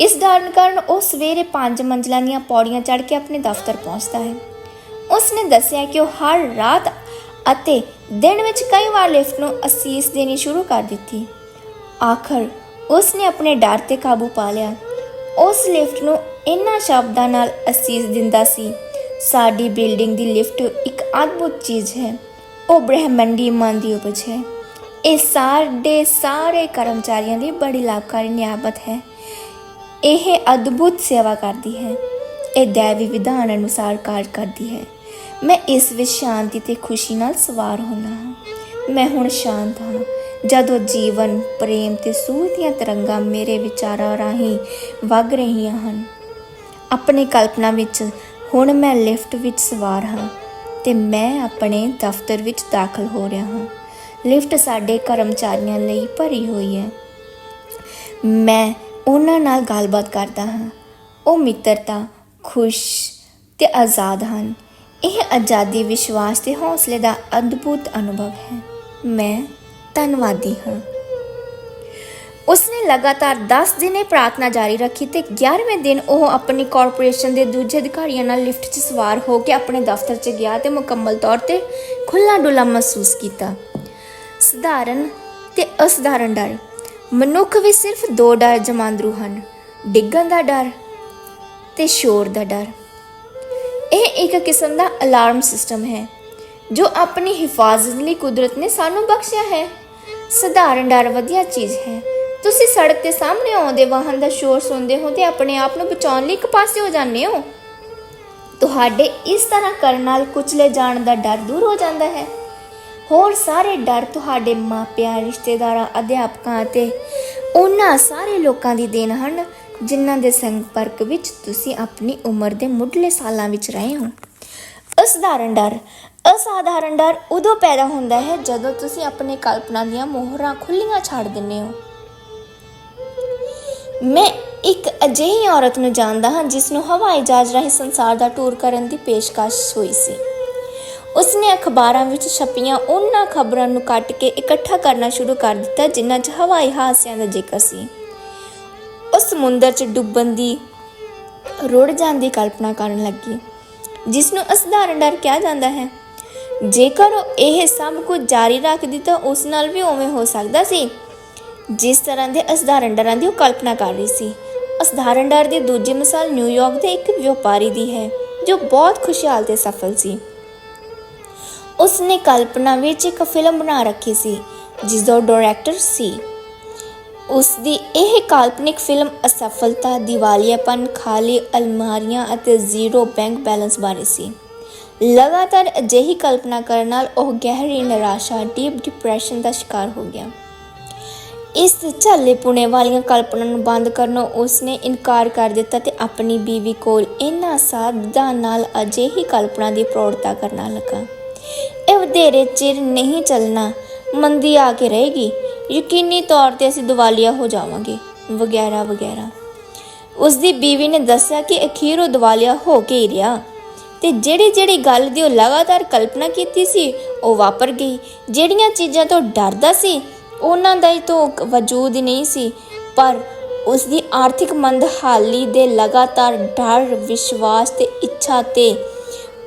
ਇਸ ਡਰਨ ਕਾਰਨ ਉਹ ਸਵੇਰੇ 5 ਮੰਜ਼ਲਾਂ ਦੀਆਂ ਪੌੜੀਆਂ ਚੜ੍ਹ ਕੇ ਆਪਣੇ ਦਫ਼ਤਰ ਪਹੁੰਚਦਾ ਹੈ। ਉਸ ਨੇ ਦੱਸਿਆ ਕਿ ਉਹ ਹਰ ਰਾਤ ਅਤੇ ਦਿਨ ਵਿੱਚ ਕਈ ਵਾਰ ਲਿਫਟ ਨੂੰ ਅਸੀਸ ਦੇਣੀ ਸ਼ੁਰੂ ਕਰ ਦਿੱਤੀ। ਆਖਰ ਉਸ ਨੇ ਆਪਣੇ ਡਰ ਤੇ ਕਾਬੂ ਪਾ ਲਿਆ। ਉਸ ਲਿਫਟ ਨੂੰ ਇਹਨਾਂ ਸ਼ਬਦਾਂ ਨਾਲ ਅਸੀਸ ਦਿੰਦਾ ਸੀ। ਸਾਡੀ ਬਿਲਡਿੰਗ ਦੀ ਲਿਫਟ ਇੱਕ ਅਦਭੁਤ ਚੀਜ਼ ਹੈ। ਉਹ ਬ੍ਰਹਿਮੰਡੀ ਮਨ ਦੀ ਉਪਜ ਹੈ। ਇਹ ਸਾਡੇ ਸਾਰੇ ਕਰਮਚਾਰੀਆਂ ਦੀ ਬੜੀ ਲਾਭਕਾਰੀ ਨਿਆਮਤ ਹੈ। ਇਹ ਅਦਭੁਤ ਸੇਵਾ ਕਰਦੀ ਹੈ। ਇਹ ਦੇਵੀ ਵਿਧਾਨ ਅਨੁਸਾਰ ਕਾਰਜ ਕਰਦੀ ਹੈ। ਮੈਂ ਇਸ ਵਿੱਚ ਸ਼ਾਂਤੀ ਤੇ ਖੁਸ਼ੀ ਨਾਲ ਸਵਾਰ ਹੋਣਾ ਹਾਂ। ਮੈਂ ਹੁਣ ਸ਼ਾਂਤ ਹਾਂ। ਜਦੋਂ ਜੀਵਨ, ਪ੍ਰੇਮ ਤੇ ਸੂਰ ਦੀਆਂ ਤਰੰਗਾਂ ਮੇਰੇ ਵਿਚਾਰਾਂ ਰਾਹੀਂ ਵਗ ਰਹੀਆਂ ਹਨ ਆਪਣੀ ਕਲਪਨਾ ਵਿੱਚ, ਹੁਣ ਮੈਂ ਲਿਫਟ ਵਿੱਚ ਸਵਾਰ ਹਾਂ ਤੇ ਮੈਂ ਆਪਣੇ ਦਫ਼ਤਰ ਵਿੱਚ ਦਾਖਲ ਹੋ ਰਿਹਾ ਹਾਂ। ਲਿਫਟ ਸਾਡੇ ਕਰਮਚਾਰੀਆਂ ਲਈ ਭਰੀ ਹੋਈ ਹੈ। ਮੈਂ ਉਹਨਾਂ ਨਾਲ ਗੱਲਬਾਤ ਕਰਦਾ ਹਾਂ। ਉਹ ਮਿੱਤਰਤਾ, ਖੁਸ਼ ਤੇ ਆਜ਼ਾਦ ਹਨ। ਇਹ ਆਜ਼ਾਦੀ ਵਿਸ਼ਵਾਸ ਤੇ ਹੌਸਲੇ ਦਾ ਅਦਭੁਤ ਅਨੁਭਵ ਹੈ। ਮੈਂ ਧੰਨਵਾਦੀ ਹਾਂ। ਉਸਨੇ ਲਗਾਤਾਰ 10 ਦਿਨ ਇਹ ਪ੍ਰਾਰਥਨਾ ਜਾਰੀ ਰੱਖੀ ਤੇ 11ਵੇਂ ਦਿਨ ਉਹ ਆਪਣੀ ਕਾਰਪੋਰੇਸ਼ਨ ਦੇ ਦੂਜੇ ਅਧਿਕਾਰੀਆਂ ਨਾਲ ਲਿਫਟ 'ਚ ਸਵਾਰ ਹੋ ਕੇ ਆਪਣੇ ਦਫ਼ਤਰ 'ਚ ਗਿਆ ਤੇ ਮੁਕੰਮਲ ਤੌਰ ਤੇ ਖੁੱਲਾ ਡੁੱਲਾ ਮਹਿਸੂਸ ਕੀਤਾ। ਸਧਾਰਨ ਤੇ ਅਸਧਾਰਨ ਡਰ। ਮਨੁੱਖ ਵੀ ਸਿਰਫ ਦੋ ਡਰ ਜਮਾਂਦਰੂ ਹਨ, ਡਿੱਗਣ ਦਾ ਡਰ ਤੇ ਸ਼ੋਰ ਦਾ ਡਰ। ਇਹ ਇੱਕ ਕਿਸਮ ਦਾ ਅਲਾਰਮ ਸਿਸਟਮ ਹੈ, ਜੋ ਆਪਣੀ ਹਿਫਾਜ਼ਤ ਲਈ ਕੁਦਰਤ ਨੇ ਸਾਨੂੰ ਬਖਸ਼ਿਆ ਹੈ। ਸਧਾਰਨ ਡਰ ਵਧੀਆ ਚੀਜ਼ ਹੈ ਤੁਸੀਂ ਸੜਕ ਤੇ ਸਾਹਮਣੇ ਆਉਂਦੇ ਵਾਹਨ ਦਾ ਸ਼ੋਰ ਸੁਣਦੇ ਹੋ ਤੇ ਆਪਣੇ ਆਪ ਨੂੰ ਬਚਾਉਣ ਲਈ ਇੱਕ ਪਾਸੇ ਹੋ ਜਾਂਦੇ ਹੋ। ਤੁਹਾਡੇ ਇਸ ਤਰ੍ਹਾਂ ਕਰਨ ਨਾਲ ਕੁਚਲੇ ਜਾਣ ਦਾ ਡਰ ਦੂਰ ਹੋ ਜਾਂਦਾ ਹੈ। ਹੋਰ ਸਾਰੇ ਡਰ ਤੁਹਾਡੇ ਮਾਪਿਆਂ, ਰਿਸ਼ਤੇਦਾਰਾਂ, ਅਧਿਆਪਕਾਂ ਅਤੇ ਉਹਨਾਂ ਸਾਰੇ ਲੋਕਾਂ ਦੀ ਦੇਣ ਹਨ, ਜਿਨ੍ਹਾਂ ਦੇ ਸੰਪਰਕ ਵਿੱਚ ਤੁਸੀਂ ਆਪਣੀ ਉਮਰ ਦੇ ਮੁੱਢਲੇ ਸਾਲਾਂ ਵਿੱਚ ਰਹੇ ਹੋ। ਅਸਧਾਰਨ ਡਰ, ਅਸਾਧਾਰਨ ਡਰ ਉਦੋਂ ਪੈਦਾ ਹੁੰਦਾ ਹੈ ਜਦੋਂ ਤੁਸੀਂ ਆਪਣੇ ਕਲਪਨਾ ਦੀਆਂ ਮੋਹਰਾਂ ਖੁੱਲੀਆਂ ਛੱਡ ਦਿੰਦੇ ਹੋ। ਮੈਂ ਇੱਕ ਅਜਿਹੀ ਔਰਤ ਨੂੰ ਜਾਣਦਾ ਹਾਂ ਜਿਸ ਨੂੰ ਹਵਾਈ ਜਹਾਜ਼ ਰਾਹੀਂ ਸੰਸਾਰ ਦਾ ਟੂਰ ਕਰਨ ਦੀ ਪੇਸ਼ਕਸ਼ ਹੋਈ ਸੀ। ਉਸਨੇ ਅਖਬਾਰਾਂ ਵਿੱਚ ਛਪੀਆਂ ਉਹਨਾਂ ਖਬਰਾਂ ਨੂੰ ਕੱਟ ਕੇ ਇਕੱਠਾ ਕਰਨਾ ਸ਼ੁਰੂ ਕਰ ਦਿੱਤਾ, ਜਿਨ੍ਹਾਂ 'ਚ ਹਵਾਈ ਹਾਦਸਿਆਂ ਦਾ ਜ਼ਿਕਰ ਸੀ। ਉਹ ਸਮੁੰਦਰ 'ਚ ਡੁੱਬਣ ਦੀ, ਰੁੜ ਜਾਣ ਦੀ ਕਲਪਨਾ ਕਰਨ ਲੱਗੀ, ਜਿਸ ਨੂੰ ਅਸਧਾਰਨ ਡਰ ਕਿਹਾ ਜਾਂਦਾ ਹੈ। ਜੇਕਰ ਉਹ ਇਹ ਸਭ ਕੁਝ ਜਾਰੀ ਰੱਖਦੀ ਤਾਂ ਉਸ ਨਾਲ ਵੀ ਉਵੇਂ ਹੋ ਸਕਦਾ ਸੀ। ਜਿਸ ਤਰ੍ਹਾਂ ਦੇ ਅਸਧਾਰਨ ਡਰਾਂ ਦੀ ਉਹ ਕਲਪਨਾ ਕਰ ਰਹੀ ਸੀ। ਅਸਧਾਰਨ ਡਰ ਦੀ ਦੂਜੀ ਮਿਸਾਲ ਨਿਊਯਾਰਕ ਦੇ ਇੱਕ ਵਪਾਰੀ ਦੀ ਹੈ, ਜੋ ਬਹੁਤ ਖੁਸ਼ਹਾਲ ਤੇ ਸਫਲ ਸੀ। ਉਸ ਨੇ ਕਲਪਨਾ ਵਿੱਚ ਇੱਕ ਫਿਲਮ ਬਣਾ ਰੱਖੀ ਸੀ, ਜਿਸ ਦਾ ਡਾਇਰੈਕਟਰ ਸੀ। ਉਸ ਦੀ ਇਹ ਕਾਲਪਨਿਕ ਫਿਲਮ ਅਸਫਲਤਾ, ਦੀਵਾਲੀਆਪਨ, ਖਾਲੀ ਅਲਮਾਰੀਆਂ ਅਤੇ ਜ਼ੀਰੋ ਬੈਂਕ ਬੈਲੈਂਸ ਬਾਰੇ ਸੀ। ਲਗਾਤਾਰ ਅਜਿਹੀ ਕਲਪਨਾ ਕਰਨ ਨਾਲ ਉਹ ਗਹਿਰੀ ਨਿਰਾਸ਼ਾ, ਡੀਪ ਡਿਪਰੈਸ਼ਨ ਦਾ ਸ਼ਿਕਾਰ ਹੋ ਗਿਆ। ਇਸ ਝੱਲੇ ਪੁਣੇ ਵਾਲੀਆਂ ਕਲਪਨਾ ਨੂੰ ਬੰਦ ਕਰਨੋਂ ਉਸਨੇ ਇਨਕਾਰ ਕਰ ਦਿੱਤਾ ਤੇ ਆਪਣੀ ਬੀਵੀ ਕੋਲ ਇਹਨਾਂ ਸਾਧਾਂ ਨਾਲ ਅਜਿਹੀ ਕਲਪਨਾ ਦੀ ਪ੍ਰੋੜਤਾ ਕਰਨਾ ਲੱਗਾ। ਇਹ ਵਧੇਰੇ ਚਿਰ ਨਹੀਂ ਚੱਲਣਾ, ਮੰਦੀ ਆ ਕੇ ਰਹੇਗੀ। ਯਕੀਨੀ ਤੌਰ ਤੇ ਅਸੀਂ ਦਿਵਾਲੀਆ ਹੋ ਜਾਵਾਂਗੇ, ਵਗੈਰਾ ਵਗੈਰਾ। ਉਸ ਦੀ ਬੀਵੀ ਨੇ ਦੱਸਿਆ ਕਿ ਅਖੀਰ ਉਹ ਦਿਵਾਲੀਆ ਹੋ ਕੇ ਹੀ ਰਿਹਾ ਤੇ ਜਿਹੜੀ ਜਿਹੜੀ ਗੱਲ ਦੀ ਉਹ ਲਗਾਤਾਰ ਕਲਪਨਾ ਕੀਤੀ ਸੀ, ਉਹ ਵਾਪਰ ਗਈ। ਜਿਹੜੀਆਂ ਚੀਜ਼ਾਂ ਤੋਂ ਡਰਦਾ ਸੀ ਉਹਨਾਂ ਦਾ ਹੀ ਤੋਂ ਵਜੂਦ ਨਹੀਂ ਸੀ, ਪਰ ਉਸ ਦੀ ਆਰਥਿਕ ਮੰਦਹਾਲੀ ਦੇ ਲਗਾਤਾਰ ਡਰ, ਵਿਸ਼ਵਾਸ ਤੇ ਇੱਛਾ ਤੇ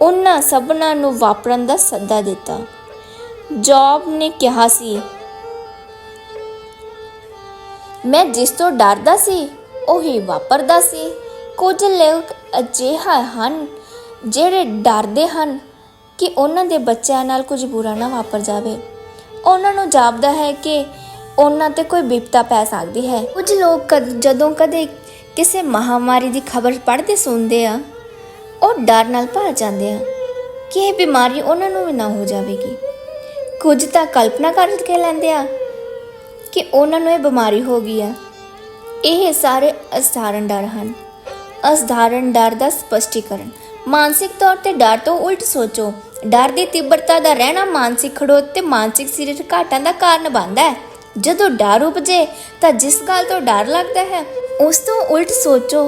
ਉਹਨਾਂ ਸਭਨਾਂ ਨੂੰ ਵਾਪਰਨ ਦਾ ਸੱਦਾ ਦਿੱਤਾ। ਜੌਬ ਨੇ ਕਿਹਾ ਸੀ, ਮੈਂ ਜਿਸ ਤੋਂ ਡਰਦਾ ਸੀ, ਉਹੀ ਵਾਪਰਦਾ ਸੀ। ਕੁਝ ਲੋਕ ਅਜਿਹਾ ਹਨ ਜਿਹੜੇ ਡਰਦੇ ਹਨ ਕਿ ਉਹਨਾਂ ਦੇ ਬੱਚਿਆਂ ਨਾਲ ਕੁਝ ਬੁਰਾ ਨਾ ਵਾਪਰ ਜਾਵੇ। ਉਹਨਾਂ ਨੂੰ ਜਾਪਦਾ ਹੈ ਕਿ ਉਹਨਾਂ ਤੇ ਕੋਈ ਵਿਪਤਾ ਪੈ ਸਕਦੀ ਹੈ। ਕੁਝ ਲੋਕ ਕਦ- ਜਦੋਂ ਕਦੇ ਕਿਸੇ ਮਹਾਮਾਰੀ ਦੀ ਖਬਰ ਪੜ੍ਹਦੇ ਸੁਣਦੇ ਆ, ਉਹ ਡਰ ਨਾਲ ਭਰ ਜਾਂਦੇ ਆ ਕਿ ਇਹ ਬਿਮਾਰੀ ਉਹਨਾਂ ਨੂੰ ਵੀ ਨਾ ਹੋ ਜਾਵੇਗੀ। ਕੁਝ ਤਾਂ ਕਲਪਨਾ ਕਰਕੇ ਲੈਂਦੇ ਆ ਕਿ ਉਹਨਾਂ ਨੂੰ ਇਹ ਬਿਮਾਰੀ ਹੋ ਗਈ ਆ। ਇਹ ਸਾਰੇ ਅਸਧਾਰਨ ਡਰ ਹਨ। ਅਸਧਾਰਨ ਡਰ ਦਾ ਸਪਸ਼ਟੀਕਰਨ। ਮਾਨਸਿਕ ਤੌਰ ਤੇ ਡਰ ਤੋਂ ਉਲਟ ਸੋਚੋ। ਡਰ ਦੀ ਤੀਬਰਤਾ ਦਾ ਰਹਿਣਾ ਮਾਨਸਿਕ ਖੜੋਤ ਤੇ ਮਾਨਸਿਕ ਸਰੀਰਕ ਘਾਟਾਂ ਦਾ ਕਾਰਨ ਬਣਦਾ ਹੈ। ਜਦੋਂ ਡਰ ਉਪਜੇ ਤਾਂ ਜਿਸ ਗੱਲ ਤੋਂ ਡਰ ਲੱਗਦਾ ਹੈ, ਉਸ ਤੋਂ ਉਲਟ ਸੋਚੋ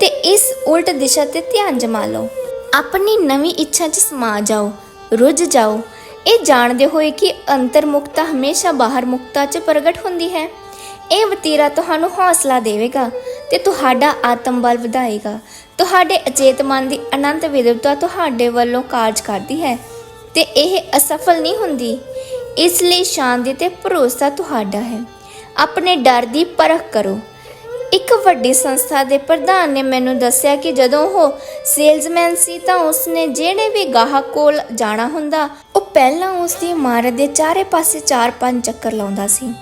ਤੇ ਇਸ ਉਲਟ ਦਿਸ਼ਾ ਤੇ ਧਿਆਨ ਜਮਾ ਲਓ। ਆਪਣੀ ਨਵੀਂ ਇੱਛਾ 'ਚ ਸਮਾ ਜਾਓ, ਰੁੱਝ ਜਾਓ। ਇਹ ਜਾਣਦੇ ਹੋਏ ਕਿ ਅੰਤਰਮੁਖਤਾ ਹਮੇਸ਼ਾ ਬਾਹਰ ਮੁਕਤਾ 'ਚ ਪ੍ਰਗਟ ਹੁੰਦੀ ਹੈ। ਇਹ ਵਤੀਰਾ ਤੁਹਾਨੂੰ ਹੌਸਲਾ ਦੇਵੇਗਾ ਤੇ ਤੁਹਾਡਾ ਆਤਮ ਬਲ ਵਧਾਏਗਾ। ਤੁਹਾਡੇ ਅਚੇਤ ਮਨ ਦੀ ਅਨੰਤ ਵਿਦਵਤਾ ਤੁਹਾਡੇ ਵੱਲੋਂ ਕਾਰਜ ਕਰਦੀ ਹੈ ਤੇ ਇਹ ਅਸਫਲ ਨਹੀਂ ਹੁੰਦੀ। ਇਸ ਲਈ ਸ਼ਾਂਤੀ ਤੇ ਭਰੋਸਾ ਤੁਹਾਡਾ ਹੈ। ਆਪਣੇ ਡਰ ਦੀ ਪਰਖ ਕਰੋ। ਇੱਕ ਵੱਡੀ ਸੰਸਥਾ ਦੇ ਪ੍ਰਧਾਨ ਨੇ ਮੈਨੂੰ ਦੱਸਿਆ ਕਿ ਜਦੋਂ ਉਹ ਸੇਲਜ਼ਮੈਨ ਸੀ ਤਾਂ ਉਸਨੇ ਜਿਹੜੇ ਵੀ ਗਾਹਕ ਕੋਲ ਜਾਣਾ ਹੁੰਦਾ, ਉਹ ਪਹਿਲਾਂ ਉਸ ਦੀ ਇਮਾਰਤ ਦੇ ਚਾਰੇ ਪਾਸੇ ਚਾਰ ਪੰਜ ਚੱਕਰ ਲਾਉਂਦਾ ਸੀ।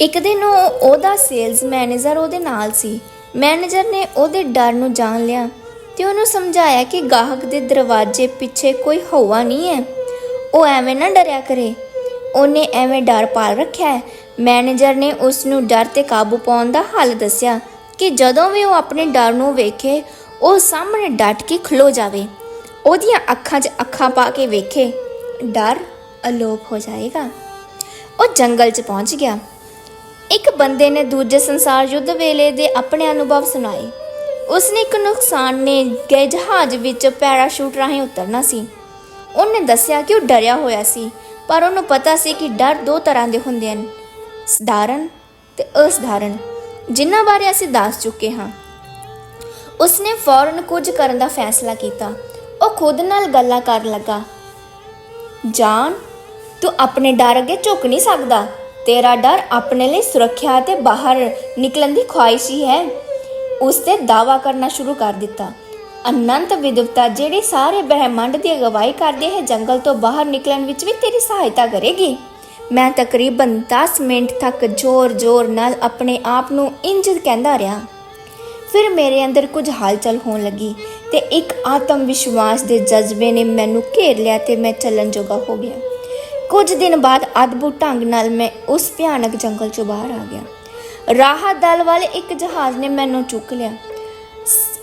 ਇੱਕ ਦਿਨ ਉਹ ਉਹਦਾ ਸੇਲਜ਼ ਮੈਨੇਜਰ ਉਹਦੇ ਨਾਲ ਸੀ। ਮੈਨੇਜਰ ਨੇ ਉਹਦੇ ਡਰ ਨੂੰ ਜਾਣ ਲਿਆ ਤੇ ਉਹਨੂੰ ਸਮਝਾਇਆ ਕਿ ਗਾਹਕ ਦੇ ਦਰਵਾਜ਼ੇ ਪਿੱਛੇ ਕੋਈ ਹਵਾ ਨਹੀਂ ਹੈ। ਉਹ ਐਵੇਂ ਨਾ ਡਰਿਆ ਕਰੇ। ਉਹਨੇ ਐਵੇਂ ਡਰ ਪਾਲ ਰੱਖਿਆ ਮੈਨੇਜਰ ਨੇ ਉਸ ਨੂੰ ਡਰ ਤੇ ਕਾਬੂ ਪਾਉਣ ਦਾ ਹੱਲ ਦੱਸਿਆ ਕਿ ਜਦੋਂ ਵੀ ਉਹ ਆਪਣੇ ਡਰ ਨੂੰ ਵੇਖੇ, ਉਹ ਸਾਹਮਣੇ ਡਟ ਕੇ ਖਲੋ ਜਾਵੇ। ਉਹਦੀਆਂ ਅੱਖਾਂ 'ਚ ਅੱਖਾਂ ਪਾ ਕੇ ਵੇਖੇ, ਡਰ ਅਲੋਪ ਹੋ ਜਾਏਗਾ। ਉਹ ਜੰਗਲ 'ਚ ਪਹੁੰਚ ਗਿਆ। ਇੱਕ ਬੰਦੇ ਨੇ ਦੂਜੇ ਸੰਸਾਰ ਯੁੱਧ ਵੇਲੇ ਦੇ ਆਪਣੇ ਅਨੁਭਵ ਸੁਣਾਏ। ਉਸਨੇ ਇੱਕ ਨੁਕਸਾਨ ਨੇ ਗਏ ਜਹਾਜ਼ ਵਿੱਚ ਪੈਰਾਸ਼ੂਟ ਰਾਹੀਂ ਉਤਰਨਾ ਸੀ। ਉਹਨੇ ਦੱਸਿਆ ਕਿ ਉਹ ਡਰਿਆ ਹੋਇਆ ਸੀ, ਪਰ ਉਹਨੂੰ ਪਤਾ ਸੀ ਕਿ ਡਰ ਦੋ ਤਰ੍ਹਾਂ ਦੇ ਹੁੰਦੇ ਹਨ, ਸਧਾਰਨ ਤੇ ਅਸਧਾਰਨ, ਜਿਨ੍ਹਾਂ ਬਾਰੇ ਅਸੀਂ ਦੱਸ ਚੁੱਕੇ ਹਾਂ। ਉਸਨੇ ਫੌਰਨ ਕੁਝ ਕਰਨ ਦਾ ਫੈਸਲਾ ਕੀਤਾ। ਉਹ ਖੁਦ ਨਾਲ ਗੱਲਾਂ ਕਰਨ ਲੱਗਾ। ਜਾਨ, ਤੂੰ ਆਪਣੇ ਡਰ ਅੱਗੇ ਝੁਕ ਨਹੀਂ ਸਕਦਾ। ਤੇਰਾ ਡਰ ਆਪਣੇ ਲਈ ਸੁਰੱਖਿਆ ਅਤੇ ਬਾਹਰ ਨਿਕਲਣ ਦੀ ਖੁਆਇਸ਼ ਹੀ ਹੈ। ਉਸ ਤੇ ਦਾਵਾ ਕਰਨਾ ਸ਼ੁਰੂ ਕਰ ਦਿੱਤਾ। ਅਨੰਤ ਵਿਦਵਤਾ ਜਿਹੜੀ ਸਾਰੇ ਬ੍ਰਹਿਮੰਡ ਦੀ ਅਗਵਾਈ ਕਰਦੀ ਹੈ, ਜੰਗਲ ਤੋਂ ਬਾਹਰ ਨਿਕਲਣ ਵਿੱਚ ਵੀ ਤੇਰੀ ਸਹਾਇਤਾ ਕਰੇਗੀ। ਮੈਂ ਤਕਰੀਬਨ 10 ਮਿੰਟ ਤੱਕ ਜ਼ੋਰ-ਜ਼ੋਰ ਨਾਲ ਆਪਣੇ ਆਪ ਨੂੰ ਇੰਜ ਕਹਿੰਦਾ ਰਿਹਾ। ਫਿਰ ਮੇਰੇ ਅੰਦਰ ਕੁਝ ਹਲਚਲ ਹੋਣ ਲੱਗੀ ਤੇ ਇੱਕ ਆਤਮ ਵਿਸ਼ਵਾਸ ਦੇ ਜਜ਼ਬੇ ਨੇ ਮੈਨੂੰ ਘੇਰ ਲਿਆ ਤੇ ਮੈਂ ਚੱਲਣ ਜੋਗਾ ਹੋ ਗਿਆ। ਕੁਝ ਦਿਨ ਬਾਅਦ ਅਦਭੁਤ ਢੰਗ ਨਾਲ ਮੈਂ ਉਸ ਭਿਆਨਕ ਜੰਗਲ ਚੋਂ ਬਾਹਰ ਆ ਗਿਆ। ਰਾਹਤ ਦਲ ਵਾਲੇ ਇੱਕ ਜਹਾਜ਼ ਨੇ ਮੈਨੂੰ ਚੁੱਕ ਲਿਆ।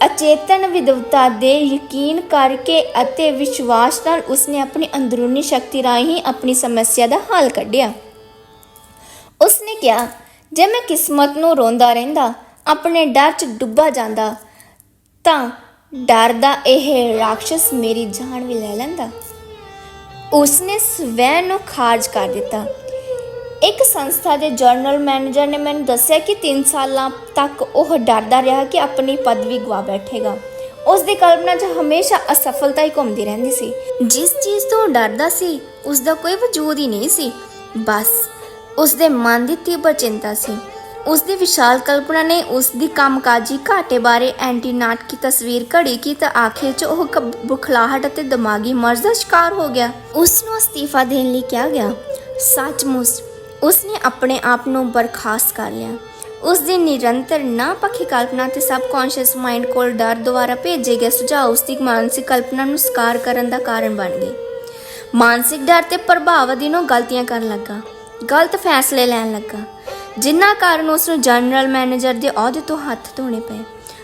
ਅਚੇਤਨ ਵਿਦਵਤਾ ਦੇ ਯਕੀਨ ਕਰਕੇ ਅਤੇ ਵਿਸ਼ਵਾਸ ਨਾਲ ਉਸਨੇ ਆਪਣੀ ਅੰਦਰੂਨੀ ਸ਼ਕਤੀ ਰਾਹੀਂ ਆਪਣੀ ਸਮੱਸਿਆ ਦਾ ਹੱਲ ਕੱਢਿਆ। ਉਸਨੇ ਕਿਹਾ, ਜੇ ਮੈਂ ਕਿਸਮਤ ਨੂੰ ਰੋਂਦਾ ਰਹਿੰਦਾ, ਆਪਣੇ ਡਰ 'ਚ ਡੁੱਬਾ ਜਾਂਦਾ, ਤਾਂ ਡਰ ਦਾ ਇਹ ਰਾਖਸ਼ ਮੇਰੀ ਜਾਨ ਵੀ ਲੈ ਲੈਂਦਾ। ਉਸਨੇ ਸਵੈ ਨੂੰ ਖਾਰਜ ਕਰ ਦਿੱਤਾ। ਇੱਕ ਸੰਸਥਾ ਦੇ ਜਨਰਲ ਮੈਨੇਜਰ ਨੇ ਮੈਨੂੰ ਦੱਸਿਆ ਕਿ 3 ਸਾਲਾਂ ਤੱਕ ਉਹ ਡਰਦਾ ਰਿਹਾ ਕਿ ਆਪਣੀ ਪਦਵੀ ਗਵਾ ਬੈਠੇਗਾ। ਉਸ ਦੀ ਕਲਪਨਾ 'ਚ ਹਮੇਸ਼ਾ ਅਸਫਲਤਾ ਹੀ ਘੁੰਮਦੀ ਰਹਿੰਦੀ ਸੀ। ਜਿਸ ਚੀਜ਼ ਤੋਂ ਡਰਦਾ ਸੀ ਉਸ ਦਾ ਕੋਈ ਵਜੂਦ ਹੀ ਨਹੀਂ ਸੀ। ਬਸ ਉਸ ਦੇ ਮਨ ਦੀ ਤੀਬਰ ਚਿੰਤਾ ਸੀ। ਉਸ ਦੀ ਵਿਸ਼ਾਲ ਕਲਪਨਾ ਨੇ ਉਸ ਦੀ ਕੰਮਕਾਜੀ ਘਾਟੇ ਬਾਰੇ ਐਂਟੀ ਨਾਟਕੀ ਤਸਵੀਰ ਘੜੀ ਕਿ ਤਾਂ ਆਖੇ 'ਚ ਉਹ ਬੁਖਲਾਹਟ ਅਤੇ ਦਿਮਾਗੀ ਮਰਜ਼ ਦਾ ਸ਼ਿਕਾਰ ਹੋ ਗਿਆ। ਉਸ ਨੂੰ ਅਸਤੀਫਾ ਦੇਣ ਲਈ ਕਿਹਾ ਗਿਆ, ਸੱਚਮੁੱਚ ਉਸਨੇ ਆਪਣੇ ਆਪ ਨੂੰ ਬਰਖਾਸਤ ਕਰ ਲਿਆ। ਉਸ ਦੀ ਨਿਰੰਤਰ ਨਾ ਪੱਖੀ ਕਲਪਨਾ ਤੇ ਸਬਕੌਂਸ਼ੀਅਸ ਮਾਈਂਡ ਕੋਲ ਡਰ ਦੁਆਰਾ ਭੇਜੇ ਗਏ ਸੁਝਾਅ ਉਸ ਦੀ ਮਾਨਸਿਕ ਕਲਪਨਾ ਨੂੰ ਸਕਾਰ ਕਰਨ ਦਾ ਕਾਰਨ ਬਣ ਗਏ। ਮਾਨਸਿਕ ਡਰ ਤੇ ਪ੍ਰਭਾਵ ਅਧੀਨੋਂ ਗਲਤੀਆਂ ਕਰਨ ਲੱਗਾ। ਗਲਤ ਫੈਸਲੇ ਲੈਣ ਲੱਗਾ। ਜਿਨ੍ਹਾਂ ਕਾਰਨ ਉਸ ਨੂੰ ਜਨਰਲ ਮੈਨੇਜਰ ਦੇ ਅਹੁਦੇ ਤੋਂ ਹੱਥ ਧੋਣੇ ਪਏ।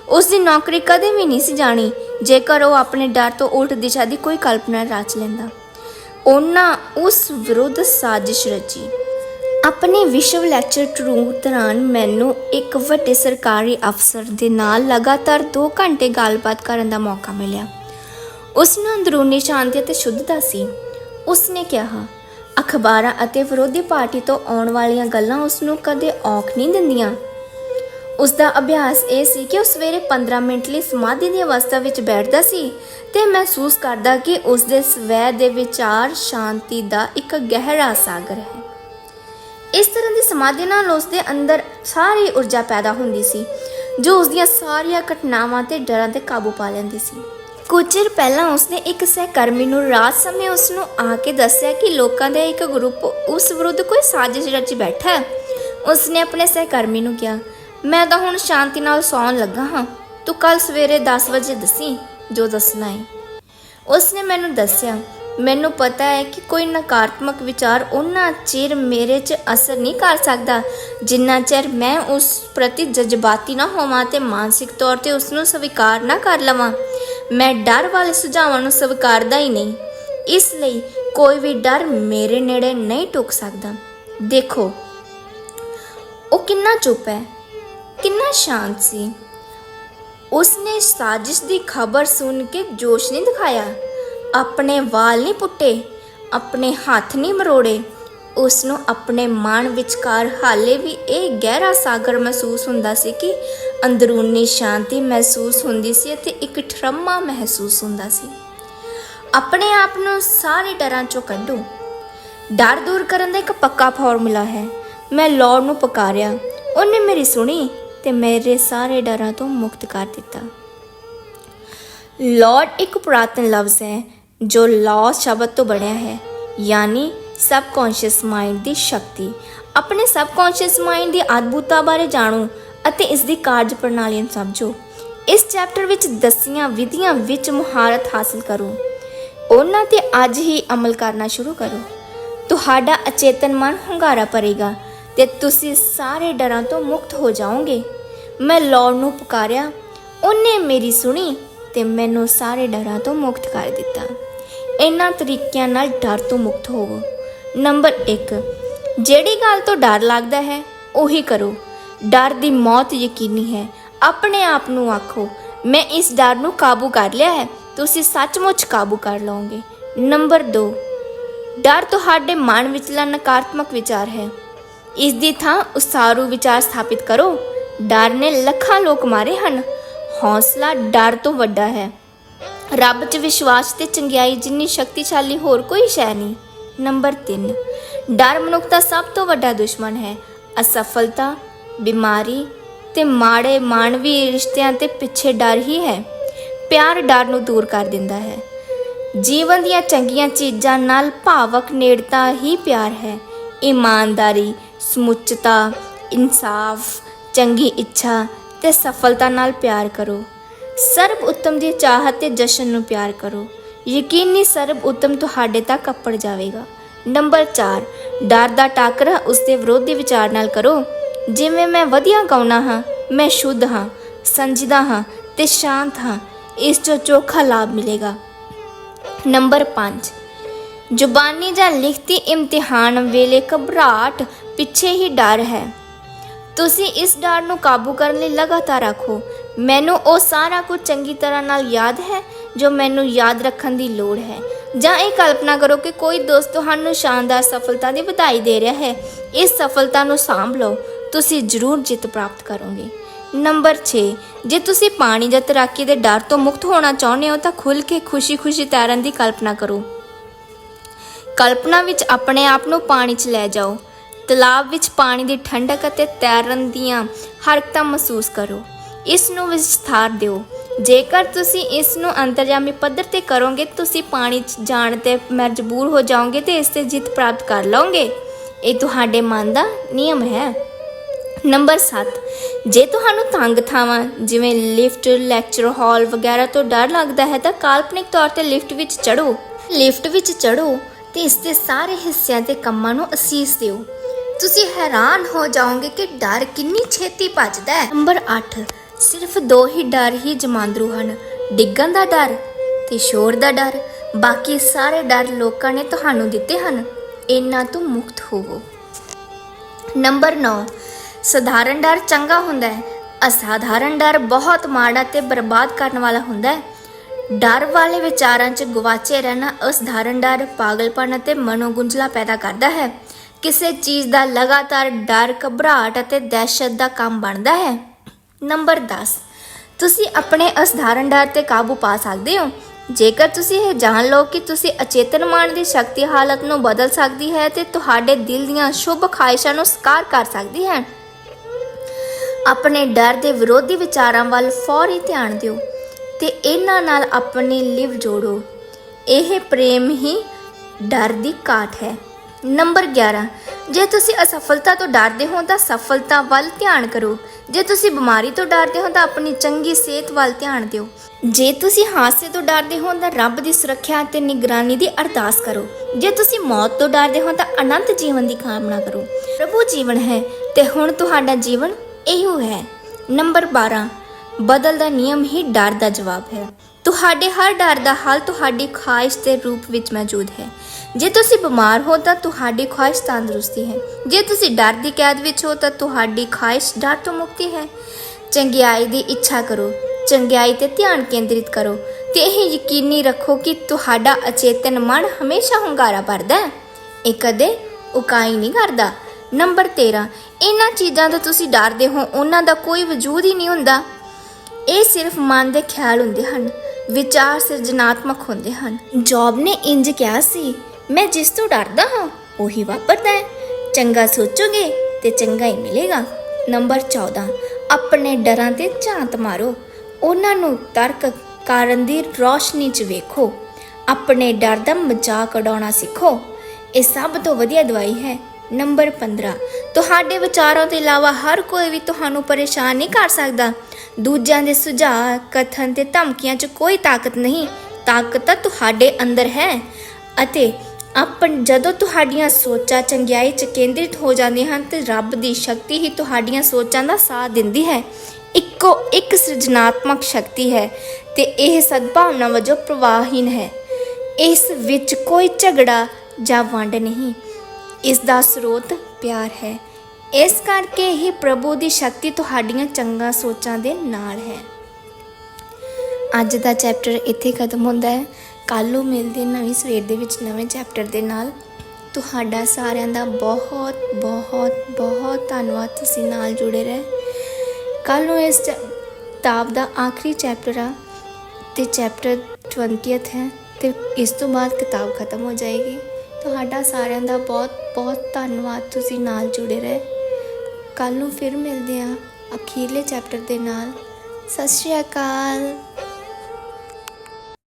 ਉਸ ਦੀ ਨੌਕਰੀ ਕਦੇ ਵੀ ਨਹੀਂ ਸੀ ਜਾਣੀ, ਜੇਕਰ ਉਹ ਆਪਣੇ ਡਰ ਤੋਂ ਉਲਟ ਦਿਸ਼ਾ ਦੀ ਕੋਈ ਕਲਪਨਾ ਰਚ ਲੈਂਦਾ। ਉਹਨਾਂ ਉਸ ਵਿਰੁੱਧ ਸਾਜ਼ਿਸ਼ ਰਚੀ। ਆਪਣੇ ਵਿਸ਼ਵ ਲੈਕਚਰ ਟਰੂ ਦੌਰਾਨ ਮੈਨੂੰ ਇੱਕ ਵੱਡੇ ਸਰਕਾਰੀ ਅਫਸਰ ਦੇ ਨਾਲ ਲਗਾਤਾਰ 2 ਘੰਟੇ ਗੱਲਬਾਤ ਕਰਨ ਦਾ ਮੌਕਾ ਮਿਲਿਆ। ਉਸ ਨੂੰ ਅੰਦਰੂਨੀ ਸ਼ਾਂਤੀ ਅਤੇ ਸ਼ੁੱਧਤਾ ਸੀ। ਉਸ ਨੇ ਕਿਹਾ ਅਖਬਾਰਾਂ ਅਤੇ ਵਿਰੋਧੀ ਪਾਰਟੀ ਤੋਂ ਆਉਣ ਵਾਲੀਆਂ ਗੱਲਾਂ ਉਸ ਨੂੰ ਕਦੇ ਔਖ ਨਹੀਂ ਦਿੰਦੀਆਂ। ਉਸ ਦਾ ਅਭਿਆਸ ਇਹ ਸੀ ਕਿ ਉਹ ਸਵੇਰੇ 15 ਮਿੰਟ ਲਈ ਸਮਾਧੀ ਦੀ ਅਵਸਥਾ ਵਿੱਚ ਬੈਠਦਾ ਸੀ ਤੇ ਮਹਿਸੂਸ ਕਰਦਾ ਕਿ ਉਸ ਦੇ ਸਵੈ ਦੇ ਵਿਚਾਰ ਸ਼ਾਂਤੀ ਦਾ ਇੱਕ ਗਹਿਰਾ ਸਾਗਰ ਹੈ। ਇਸ ਤਰ੍ਹਾਂ ਦੀ ਸਮਾਧੀ ਨਾਲ ਉਸ ਦੇ ਅੰਦਰ ਸਾਰੀ ਊਰਜਾ ਪੈਦਾ ਹੁੰਦੀ ਸੀ, ਜੋ ਉਸ ਦੀਆਂ ਸਾਰੀਆਂ ਘਟਨਾਵਾਂ ਤੇ ਡਰਾਂ ਤੇ ਕਾਬੂ ਪਾ ਲੈਂਦੀ ਸੀ। ਕੁਝ ਚਿਰ ਪਹਿਲਾਂ ਉਸਨੇ ਇੱਕ ਸਹਿਕਰਮੀ ਨੂੰ ਰਾਤ ਸਮੇਂ ਉਸ ਨੂੰ ਆ ਕੇ ਦੱਸਿਆ ਕਿ ਲੋਕਾਂ ਦਾ ਇੱਕ ਗਰੁੱਪ ਉਸ ਵਿਰੁੱਧ ਕੋਈ ਸਾਜ਼ਿਸ਼ ਰਚ ਬੈਠਾ ਹੈ। ਉਸਨੇ ਆਪਣੇ ਸਹਿਕਰਮੀ ਨੂੰ ਕਿਹਾ, ਮੈਂ ਤਾਂ ਹੁਣ ਸ਼ਾਂਤੀ ਨਾਲ ਸੌਣ ਲੱਗਾ ਹਾਂ। ਤੂੰ ਕੱਲ ਸਵੇਰੇ 10 ਵਜੇ ਦੱਸੀ, ਜੋ ਦੱਸਣਾ ਹੈ ਉਸਨੇ ਮੈਨੂੰ ਦੱਸਿਆ, ਮੈਨੂੰ ਪਤਾ ਹੈ ਕਿ ਕੋਈ ਨਕਾਰਾਤਮਕ ਵਿਚਾਰ ਉਹਨਾਂ ਚਿਰ ਮੇਰੇ 'ਚ ਅਸਰ ਨਹੀਂ ਕਰ ਸਕਦਾ, ਜਿੰਨਾ ਚਿਰ ਮੈਂ ਉਸ ਪ੍ਰਤੀ ਜਜ਼ਬਾਤੀ ਨਾ ਹੋਵਾਂ ਤੇ ਮਾਨਸਿਕ ਤੌਰ ਤੇ ਉਸ ਨੂੰ ਸਵੀਕਾਰ ਨਾ ਕਰ ਲਵਾਂ। ਮੈਂ ਡਰ ਵਾਲੇ ਸੁਝਾਵਾਂ ਨੂੰ ਸਵੀਕਾਰਦਾ ਹੀ ਨਹੀਂ। ਇਸ ਲਈ ਕੋਈ ਵੀ ਡਰ ਮੇਰੇ ਨੇੜੇ ਨਹੀਂ ਟੁਕ ਸਕਦਾ। ਦੇਖੋ, ਉਹ ਕਿੰਨਾ ਚੁੱਪ ਹੈ, ਕਿੰਨਾ ਸ਼ਾਂਤ ਸੀ। ਉਸਨੇ ਸਾਜ਼ਿਸ਼ ਦੀ ਖਬਰ ਸੁਣ ਕੇ ਜੋਸ਼ ਨਹੀਂ ਦਿਖਾਇਆ। ਆਪਣੇ ਵਾਲ ਨਹੀਂ ਪੁੱਟੇ, ਆਪਣੇ ਹੱਥ ਨਹੀਂ ਮਰੋੜੇ। ਉਸ ਨੂੰ ਆਪਣੇ ਮਨ ਵਿਚਕਾਰ ਹਾਲੇ ਵੀ ਇਹ ਗਹਿਰਾ ਸਾਗਰ ਮਹਿਸੂਸ ਹੁੰਦਾ ਸੀ ਕਿ ਅੰਦਰੂਨੀ ਸ਼ਾਂਤੀ ਮਹਿਸੂਸ ਹੁੰਦੀ ਸੀ ਅਤੇ ਇੱਕ ਠਰਮਾ ਮਹਿਸੂਸ ਹੁੰਦਾ ਸੀ। ਆਪਣੇ ਆਪ ਨੂੰ ਸਾਰੇ ਡਰਾਂ ਚੋਂ ਕੱਢੋ। ਡਰ ਦੂਰ ਕਰਨ ਦਾ ਇੱਕ ਪੱਕਾ ਫਾਰਮੂਲਾ ਹੈ। ਮੈਂ ਲਾਰਡ ਨੂੰ ਪੁਕਾਰਿਆ, ਉਹਨੇ ਮੇਰੀ ਸੁਣੀ ਤੇ ਮੇਰੇ ਸਾਰੇ ਡਰਾਂ ਤੋਂ ਮੁਕਤ ਕਰ ਦਿੱਤਾ। ਲਾਰਡ ਇੱਕ ਪੁਰਾਤਨ ਲਫ਼ਜ਼ ਹੈ ਜੋ ਲਾਅ ਸ਼ਬਦ ਤੋਂ ਬਣਿਆ ਹੈ, ਯਾਨੀ ਸਬਕੌਂਸ਼ੀਅਸ ਮਾਈਂਡ ਦੀ ਸ਼ਕਤੀ। ਆਪਣੇ ਸਬਕੌਂਸ਼ੀਅਸ ਮਾਈਂਡ ਦੀ ਅਦਭੁਤਤਾ ਬਾਰੇ ਜਾਣੋ ਅਤੇ ਇਸ ਦੀ ਕਾਰਜ ਪ੍ਰਣਾਲੀ ਨੂੰ ਸਮਝੋ। ਇਸ ਚੈਪਟਰ ਵਿੱਚ ਦੱਸੀਆਂ ਵਿਧੀਆਂ ਵਿੱਚ ਮੁਹਾਰਤ ਹਾਸਲ ਕਰੋ। ਉਹਨਾਂ ਤੇ ਅੱਜ ਹੀ ਅਮਲ ਕਰਨਾ ਸ਼ੁਰੂ ਕਰੋ। ਤੁਹਾਡਾ ਅਚੇਤਨ ਮਨ ਹੁੰਗਾਰਾ ਭਰੇਗਾ ਤੇ ਤੁਸੀਂ ਸਾਰੇ ਡਰਾਂ ਤੋਂ ਮੁਕਤ ਹੋ ਜਾਓਗੇ। ਮੈਂ ਲਾਰਡ ਨੂੰ ਪੁਕਾਰਿਆ, ਉਹਨੇ ਮੇਰੀ ਸੁਣੀ ਤੇ ਮੈਨੂੰ ਸਾਰੇ ਡਰਾਂ ਤੋਂ ਮੁਕਤ ਕਰ ਦਿੱਤਾ। ਇਹਨਾਂ ਤਰੀਕਿਆਂ ਨਾਲ ਡਰ ਤੋਂ ਮੁਕਤ ਹੋਵੋ। ਨੰਬਰ 1 ਜਿਹੜੀ ਗੱਲ ਤੋਂ ਡਰ ਲੱਗਦਾ ਹੈ, ਉਹੀ ਕਰੋ। ਡਰ ਦੀ ਮੌਤ ਯਕੀਨੀ ਹੈ। ਆਪਣੇ ਆਪ ਨੂੰ ਆਖੋ, ਮੈਂ ਇਸ ਡਰ ਨੂੰ ਕਾਬੂ ਕਰ ਲਿਆ ਹੈ। ਤੁਸੀਂ ਸੱਚਮੁੱਚ ਕਾਬੂ ਕਰ ਲਓਗੇ। ਨੰਬਰ 2 ਡਰ ਤੁਹਾਡੇ ਮਨ ਵਿਚਲਾ ਨਕਾਰਾਤਮਕ ਵਿਚਾਰ ਹੈ। ਇਸ ਦੀ ਥਾਂ ਉਸਾਰੂ ਵਿਚਾਰ ਸਥਾਪਿਤ ਕਰੋ। ਡਰ ਨੇ ਲੱਖਾਂ ਲੋਕ ਮਾਰੇ ਹਨ। ਹੌਸਲਾ ਡਰ ਤੋਂ ਵੱਡਾ ਹੈ। ਰੱਬ 'ਚ ਵਿਸ਼ਵਾਸ ਤੇ ਚੰਗਿਆਈ ਜਿੰਨੀ ਸ਼ਕਤੀਸ਼ਾਲੀ ਹੋਰ ਕੋਈ ਸ਼ੈ ਨਹੀਂ। ਨੰਬਰ 3 ਡਰ ਮਨੁੱਖ ਦਾ ਸਭ ਤੋਂ ਵੱਡਾ ਦੁਸ਼ਮਣ ਹੈ। ਅਸਫਲਤਾ, ਬਿਮਾਰੀ ਤੇ ਮਾੜੇ ਮਾਨਵੀ ਰਿਸ਼ਤਿਆਂ ਤੇ ਪਿੱਛੇ ਡਰ ਹੀ ਹੈ। ਪਿਆਰ ਡਰ ਨੂੰ ਦੂਰ ਕਰ ਦਿੰਦਾ ਹੈ। ਜੀਵਨ ਦੀਆਂ ਚੰਗੀਆਂ ਚੀਜ਼ਾਂ ਨਾਲ ਭਾਵਕ ਨੇੜਤਾ ਹੀ ਪਿਆਰ ਹੈ। ਇਮਾਨਦਾਰੀ, ਸਮੁੱਚਤਾ, ਇਨਸਾਫ, ਚੰਗੀ ਇੱਛਾ ਤੇ ਸਫਲਤਾ ਨਾਲ ਪਿਆਰ ਕਰੋ। ਸਰਬ ਉੱਤਮ ਦੀ ਚਾਹਤ ਤੇ ਜਸ਼ਨ ਨੂੰ ਪਿਆਰ ਕਰੋ। ਯਕੀਨੀ ਸਰਬ ਉੱਤਮ ਤੁਹਾਡੇ ਤੱਕ ਅੱਪੜ ਜਾਵੇਗਾ। ਨੰਬਰ 4 ਡਰ ਦਾ ਟਾਕਰਾ ਉਸ ਦੇ ਵਿਰੋਧੀ ਵਿਚਾਰ ਨਾਲ ਕਰੋ। ਜਿਵੇਂ ਮੈਂ ਵਧੀਆ ਗਾਉਣਾ ਹਾਂ, ਮੈਂ ਸ਼ੁੱਧ ਹਾਂ, ਸੰਜੀਦਾ ਹਾਂ ਤੇ ਸ਼ਾਂਤ ਹਾਂ, ਇਸ ਤੋਂ ਚੋਖਾ ਲਾਭ ਮਿਲੇਗਾ। ਨੰਬਰ 5 ਜ਼ੁਬਾਨੀ ਜਾਂ ਲਿਖਤੀ ਇਮਤਿਹਾਨ ਵੇਲੇ ਘਬਰਾਹਟ ਪਿੱਛੇ ਹੀ ਡਰ ਹੈ। ਤੁਸੀਂ ਇਸ ਡਰ ਨੂੰ ਕਾਬੂ ਕਰਨ ਲਈ ਲਗਾਤਾਰ ਰੱਖੋ ਮੈਨੂੰ ਉਹ ਸਾਰਾ ਕੁਝ ਚੰਗੀ ਤਰ੍ਹਾਂ ਨਾਲ ਯਾਦ ਹੈ ਜੋ ਮੈਨੂੰ ਯਾਦ ਰੱਖਣ ਦੀ ਲੋੜ ਹੈ। ਜਾਂ ਇਹ ਕਲਪਨਾ ਕਰੋ ਕਿ ਕੋਈ ਦੋਸਤ ਤੁਹਾਨੂੰ ਸ਼ਾਨਦਾਰ ਸਫਲਤਾ ਦੀ ਵਧਾਈ ਦੇ ਰਿਹਾ ਹੈ। ਇਸ ਸਫਲਤਾ ਨੂੰ ਸਾਂਭ ਲਓ। ਤੁਸੀਂ ਜ਼ਰੂਰ ਜਿੱਤ ਪ੍ਰਾਪਤ ਕਰੋਗੇ। ਨੰਬਰ 6 ਜੇ ਤੁਸੀਂ ਪਾਣੀ ਜਾਂ ਤੈਰਾਕੀ ਦੇ ਡਰ ਤੋਂ ਮੁਕਤ ਹੋਣਾ ਚਾਹੁੰਦੇ ਹੋ ਤਾਂ ਖੁੱਲ੍ਹ ਕੇ ਖੁਸ਼ੀ-ਖੁਸ਼ੀ ਤੈਰਨ ਦੀ ਕਲਪਨਾ ਕਰੋ। ਕਲਪਨਾ ਵਿੱਚ ਆਪਣੇ ਆਪ ਨੂੰ ਪਾਣੀ 'ਚ ਲੈ ਜਾਓ। ਤਲਾਬ ਵਿੱਚ ਪਾਣੀ ਦੀ ਠੰਡਕ ਅਤੇ ਤੈਰਨ ਦੀਆਂ ਹਰਕਤਾਂ ਮਹਿਸੂਸ ਕਰੋ। ਇਸ ਨੂੰ ਵਿਸਥਾਰ ਦਿਓ। ਜੇਕਰ ਤੁਸੀਂ ਇਸ ਨੂੰ ਅੰਤਰਜਾਮੀ ਪੱਧਰ ਤੇ ਕਰੋਗੇ, ਤੁਸੀਂ ਪਾਣੀ 'ਚ ਜਾਣ ਤੇ ਮਜਬੂਰ ਹੋ ਜਾਓਗੇ ਤੇ ਇਸ ਤੇ ਜਿੱਤ ਪ੍ਰਾਪਤ ਕਰ ਲਓਗੇ। ਇਹ ਤੁਹਾਡੇ ਮਨ ਦਾ ਨਿਯਮ ਹੈ। ਨੰਬਰ 7 ਜੇ ਤੁਹਾਨੂੰ ਤੰਗ ਥਾਵਾਂ, ਜਿਵੇਂ ਲਿਫਟ, ਲੈਕਚਰ ਹਾਲ ਵਗੈਰਾ ਤੋਂ ਡਰ ਲੱਗਦਾ ਹੈ, ਤਾਂ ਕਾਲਪਨਿਕ ਤੌਰ ਤੇ ਲਿਫਟ ਵਿੱਚ ਚੜੋ ਲਿਫਟ ਵਿੱਚ ਚੜੋ ਤੇ ਇਸ ਦੇ ਸਾਰੇ ਹਿੱਸਿਆਂ ਤੇ ਕੰਮਾਂ ਨੂੰ ਅਸੀਸ ਦਿਓ। ਤੁਸੀਂ ਹੈਰਾਨ ਹੋ ਜਾਓਗੇ ਕਿ ਡਰ ਕਿੰਨੀ ਛੇਤੀ ਭੱਜਦਾ ਹੈ। ਨੰਬਰ 8 ਸਿਰਫ ਦੋ ਹੀ ਡਰ ਹੀ ਜਮਾਂਦਰੂ ਹਨ। ਡਿੱਗਣ ਦਾ ਡਰ ਤੇ ਸ਼ੋਰ ਦਾ ਡਰ। ਬਾਕੀ ਸਾਰੇ ਡਰ ਲੋਕਾਂ ਨੇ ਤੁਹਾਨੂੰ ਦਿੱਤੇ ਹਨ। ਇਹਨਾਂ ਤੋਂ ਮੁਕਤ ਹੋਵੋ। ਨੰਬਰ 9 ਸਧਾਰਨ ਡਰ ਚੰਗਾ ਹੁੰਦਾ ਹੈ। ਅਸਾਧਾਰਨ ਡਰ ਬਹੁਤ ਮਾੜਾ ਤੇ ਬਰਬਾਦ ਕਰਨ ਵਾਲਾ ਹੁੰਦਾ ਹੈ। ਡਰ ਵਾਲੇ ਵਿਚਾਰਾਂ 'ਚ ਗਵਾਚੇ ਰਹਿਣਾ ਅਸਧਾਰਨ ਡਰ ਪਾਗਲਪਨ ਅਤੇ ਮਨੋਗੁੰਝਲਾ ਪੈਦਾ ਕਰਦਾ ਹੈ। ਕਿਸੇ ਚੀਜ਼ ਦਾ ਲਗਾਤਾਰ ਡਰ, ਘਬਰਾਹਟ ਅਤੇ ਦਹਿਸ਼ਤ ਦਾ ਕੰਮ ਬਣਦਾ ਹੈ। ਨੰਬਰ 10 ਤੁਸੀਂ ਆਪਣੇ ਅਸਧਾਰਨ ਡਰ ਤੇ ਕਾਬੂ ਪਾ ਸਕਦੇ ਹੋ। ਜੇਕਰ ਤੁਸੀਂ ਇਹ ਜਾਣ ਲਓ ਕਿ ਤੁਸੀਂ ਅਚੇਤਨ ਮਨ ਦੀ ਸ਼ਕਤੀ ਹਾਲਤ ਨੂੰ ਬਦਲ ਸਕਦੀ ਹੈ ਤੇ ਤੁਹਾਡੇ ਦਿਲ ਦੀਆਂ ਸ਼ੁਭ ਖਾਹਿਸ਼ਾਂ ਨੂੰ ਸਕਾਰ ਕਰ ਸਕਦੀ ਹੈ। ਆਪਣੇ ਡਰ ਦੇ ਵਿਰੋਧੀ ਵਿਚਾਰਾਂ ਵੱਲ ਫੌਰੀ ਧਿਆਨ ਦਿਓ ਤੇ ਇਹਨਾਂ ਨਾਲ ਆਪਣੀ ਲਿਵ ਜੋੜੋ। ਇਹ ਪ੍ਰੇਮ ਹੀ ਡਰ ਦੀ ਕਾਟ ਹੈ। ਨੰਬਰ 11 ਜੇ ਤੁਸੀਂ ਅਸਫਲਤਾ ਤੋਂ ਡਰਦੇ ਹੋ ਤਾਂ ਸਫਲਤਾ ਵੱਲ ਧਿਆਨ ਕਰੋ। ਜੇ ਤੁਸੀਂ ਬਿਮਾਰੀ ਤੋਂ ਡਰਦੇ ਹੋ ਤਾਂ ਆਪਣੀ ਚੰਗੀ ਸਿਹਤ ਵੱਲ ਧਿਆਨ ਦਿਓ। ਜੇ ਤੁਸੀਂ ਹਾਦਸੇ ਤੋਂ ਡਰਦੇ ਹੋ ਤਾਂ ਰੱਬ ਦੀ ਸੁਰੱਖਿਆ ਅਤੇ ਨਿਗਰਾਨੀ ਦੀ ਅਰਦਾਸ ਕਰੋ। ਜੇ ਤੁਸੀਂ ਮੌਤ ਤੋਂ ਡਰਦੇ ਹੋ ਤਾਂ ਅਨੰਤ ਜੀਵਨ ਦੀ ਕਾਮਨਾ ਕਰੋ। ਪ੍ਰਭੂ ਜੀਵਨ ਹੈ ਤੇ ਹੁਣ ਤੁਹਾਡਾ ਜੀਵਨ ਇਹੋ ਹੈ। ਨੰਬਰ 12 ਬਦਲ ਦਾ ਨਿਯਮ ਹੀ ਡਰ ਦਾ ਜਵਾਬ ਹੈ। ਤੁਹਾਡੇ ਹਰ ਡਰ ਦਾ ਹੱਲ ਤੁਹਾਡੀ ਖਾਹਿਸ਼ ਦੇ ਰੂਪ ਵਿੱਚ ਮੌਜੂਦ ਹੈ। ਜੇ ਤੁਸੀਂ ਬਿਮਾਰ ਹੋ ਤਾਂ ਤੁਹਾਡੀ ਖਾਹਿਸ਼ ਤੰਦਰੁਸਤੀ ਹੈ। ਜੇ ਤੁਸੀਂ ਡਰ ਦੀ ਕੈਦ ਵਿੱਚ ਹੋ ਤਾਂ ਤੁਹਾਡੀ ਖਾਹਿਸ਼ ਡਰ ਤੋਂ ਮੁਕਤੀ ਹੈ। ਚੰਗਿਆਈ ਦੀ ਇੱਛਾ ਕਰੋ, ਚੰਗਿਆਈ ਤੇ ਧਿਆਨ ਕੇਂਦਰਿਤ ਕਰੋ ਤੇ ਇਹ ਯਕੀਨੀ ਰੱਖੋ ਕਿ ਤੁਹਾਡਾ ਅਚੇਤਨ ਮਨ ਹਮੇਸ਼ਾ ਹੁੰਗਾਰਾ ਭਰਦਾ ਹੈ। ਇਹ ਕਦੇ ਉਕਾਈ ਨਹੀਂ ਕਰਦਾ। ਨੰਬਰ 13 ਇਹਨਾਂ ਚੀਜ਼ਾਂ ਤੋਂ ਤੁਸੀਂ ਡਰਦੇ ਹੋ, ਉਹਨਾਂ ਦਾ ਕੋਈ ਵਜੂਦ ਹੀ ਨਹੀਂ ਹੁੰਦਾ। ਇਹ ਸਿਰਫ ਮਨ ਦੇ ਖਿਆਲ ਹੁੰਦੇ ਹਨ, ਵਿਚਾਰ ਸਿਰਜਣਾਤਮਕ ਹੁੰਦੇ ਹਨ। ਜੌਬ ਨੇ ਇੰਜ ਕਿਹਾ ਸੀ ਮੈਂ ਜਿਸ ਤੋਂ ਡਰਦਾ ਹਾਂ, ਉਹੀ ਵਾਪਰਦਾ ਹੈ। ਚੰਗਾ ਸੋਚੋਗੇ ਤੇ ਚੰਗਾ ਹੀ ਮਿਲੇਗਾ। ਨੰਬਰ 14 ਆਪਣੇ ਡਰਾਂ ਤੇ ਝਾਂਤ ਮਾਰੋ। ਉਹਨਾਂ ਨੂੰ ਤਰਕ ਕਾਰਨ ਦੀ ਰੋਸ਼ਨੀ 'ਚ ਵੇਖੋ। ਆਪਣੇ ਡਰ ਦਾ ਮਜ਼ਾਕ ਉਡਾਉਣਾ ਸਿੱਖੋ। ਇਹ ਸਭ ਤੋਂ ਵਧੀਆ ਦਵਾਈ ਹੈ। ਨੰਬਰ 15 ਤੁਹਾਡੇ ਵਿਚਾਰਾਂ ਤੋਂ ਇਲਾਵਾ ਹਰ ਕੋਈ ਵੀ ਤੁਹਾਨੂੰ ਪਰੇਸ਼ਾਨ ਨਹੀਂ ਕਰ ਸਕਦਾ। ਦੂਜਿਆਂ ਦੇ ਸੁਝਾਅ, ਕਥਨ ਤੇ ਧਮਕੀਆਂ 'ਚ ਕੋਈ ਤਾਕਤ ਨਹੀਂ। ਤਾਕਤ ਤਾਂ ਤੁਹਾਡੇ ਅੰਦਰ ਹੈ। ਅਤੇ ਆਪਣ ਜਦੋਂ ਤੁਹਾਡੀਆਂ ਸੋਚਾਂ ਚੰਗਿਆਈ 'ਚ ਕੇਂਦਰਿਤ ਹੋ ਜਾਂਦੀਆਂ ਹਨ ਤੇ ਰੱਬ ਦੀ ਸ਼ਕਤੀ ਹੀ ਤੁਹਾਡੀਆਂ ਸੋਚਾਂ ਦਾ ਸਾਥ ਦਿੰਦੀ ਹੈ। ਇੱਕੋ ਇੱਕ ਸਿਰਜਣਾਤਮਕ ਸ਼ਕਤੀ ਹੈ ਤੇ ਇਹ ਸਦਭਾਵਨਾ ਵਜੋਂ ਪ੍ਰਵਾਹੀਨ ਹੈ। ਇਸ ਵਿੱਚ ਕੋਈ ਝਗੜਾ ਜਾਂ ਵੰਡ ਨਹੀਂ। ਇਸ ਦਾ ਸਰੋਤ ਪਿਆਰ ਹੈ। ਇਸ ਕਰਕੇ ਹੀ ਪ੍ਰਭੂ ਦੀ ਸ਼ਕਤੀ ਤੁਹਾਡੀਆਂ ਚੰਗਾ ਸੋਚਾਂ ਦੇ ਨਾਲ ਹੈ। ਅੱਜ ਦਾ ਚੈਪਟਰ ਇੱਥੇ ਖਤਮ ਹੁੰਦਾ ਹੈ। ਕੱਲ ਨੂੰ ਮਿਲਦੇ ਨਵੀਂ ਸਵੇਰ ਦੇ ਵਿੱਚ ਨਵੇਂ ਚੈਪਟਰ ਦੇ ਨਾਲ। ਤੁਹਾਡਾ ਸਾਰਿਆਂ ਦਾ ਬਹੁਤ ਬਹੁਤ ਬਹੁਤ ਧੰਨਵਾਦ। ਤੁਸੀਂ ਨਾਲ ਜੁੜੇ ਰਹੇ। ਕੱਲ ਨੂੰ ਇਸ ਚ- ਕਿਤਾਬ ਦਾ ਆਖਰੀ ਚੈਪਟਰ ਆ ਤੇ ਚੈਪਟਰ 20th ਹੈ ਤੇ ਇਸ ਤੋਂ ਬਾਅਦ ਕਿਤਾਬ ਖਤਮ ਹੋ ਜਾਏਗੀ। ਤੁਹਾਡਾ ਸਾਰਿਆਂ ਦਾ ਬਹੁਤ ਬਹੁਤ ਧੰਨਵਾਦ। ਤੁਸੀਂ ਨਾਲ ਜੁੜੇ ਰਹੇ। ਕੱਲ ਨੂੰ ਫਿਰ ਮਿਲਦੇ ਆ ਅਖੀਰਲੇ ਚੈਪਟਰ ਦੇ ਨਾਲ। ਸਤਿ ਸ਼੍ਰੀ ਅਕਾਲ।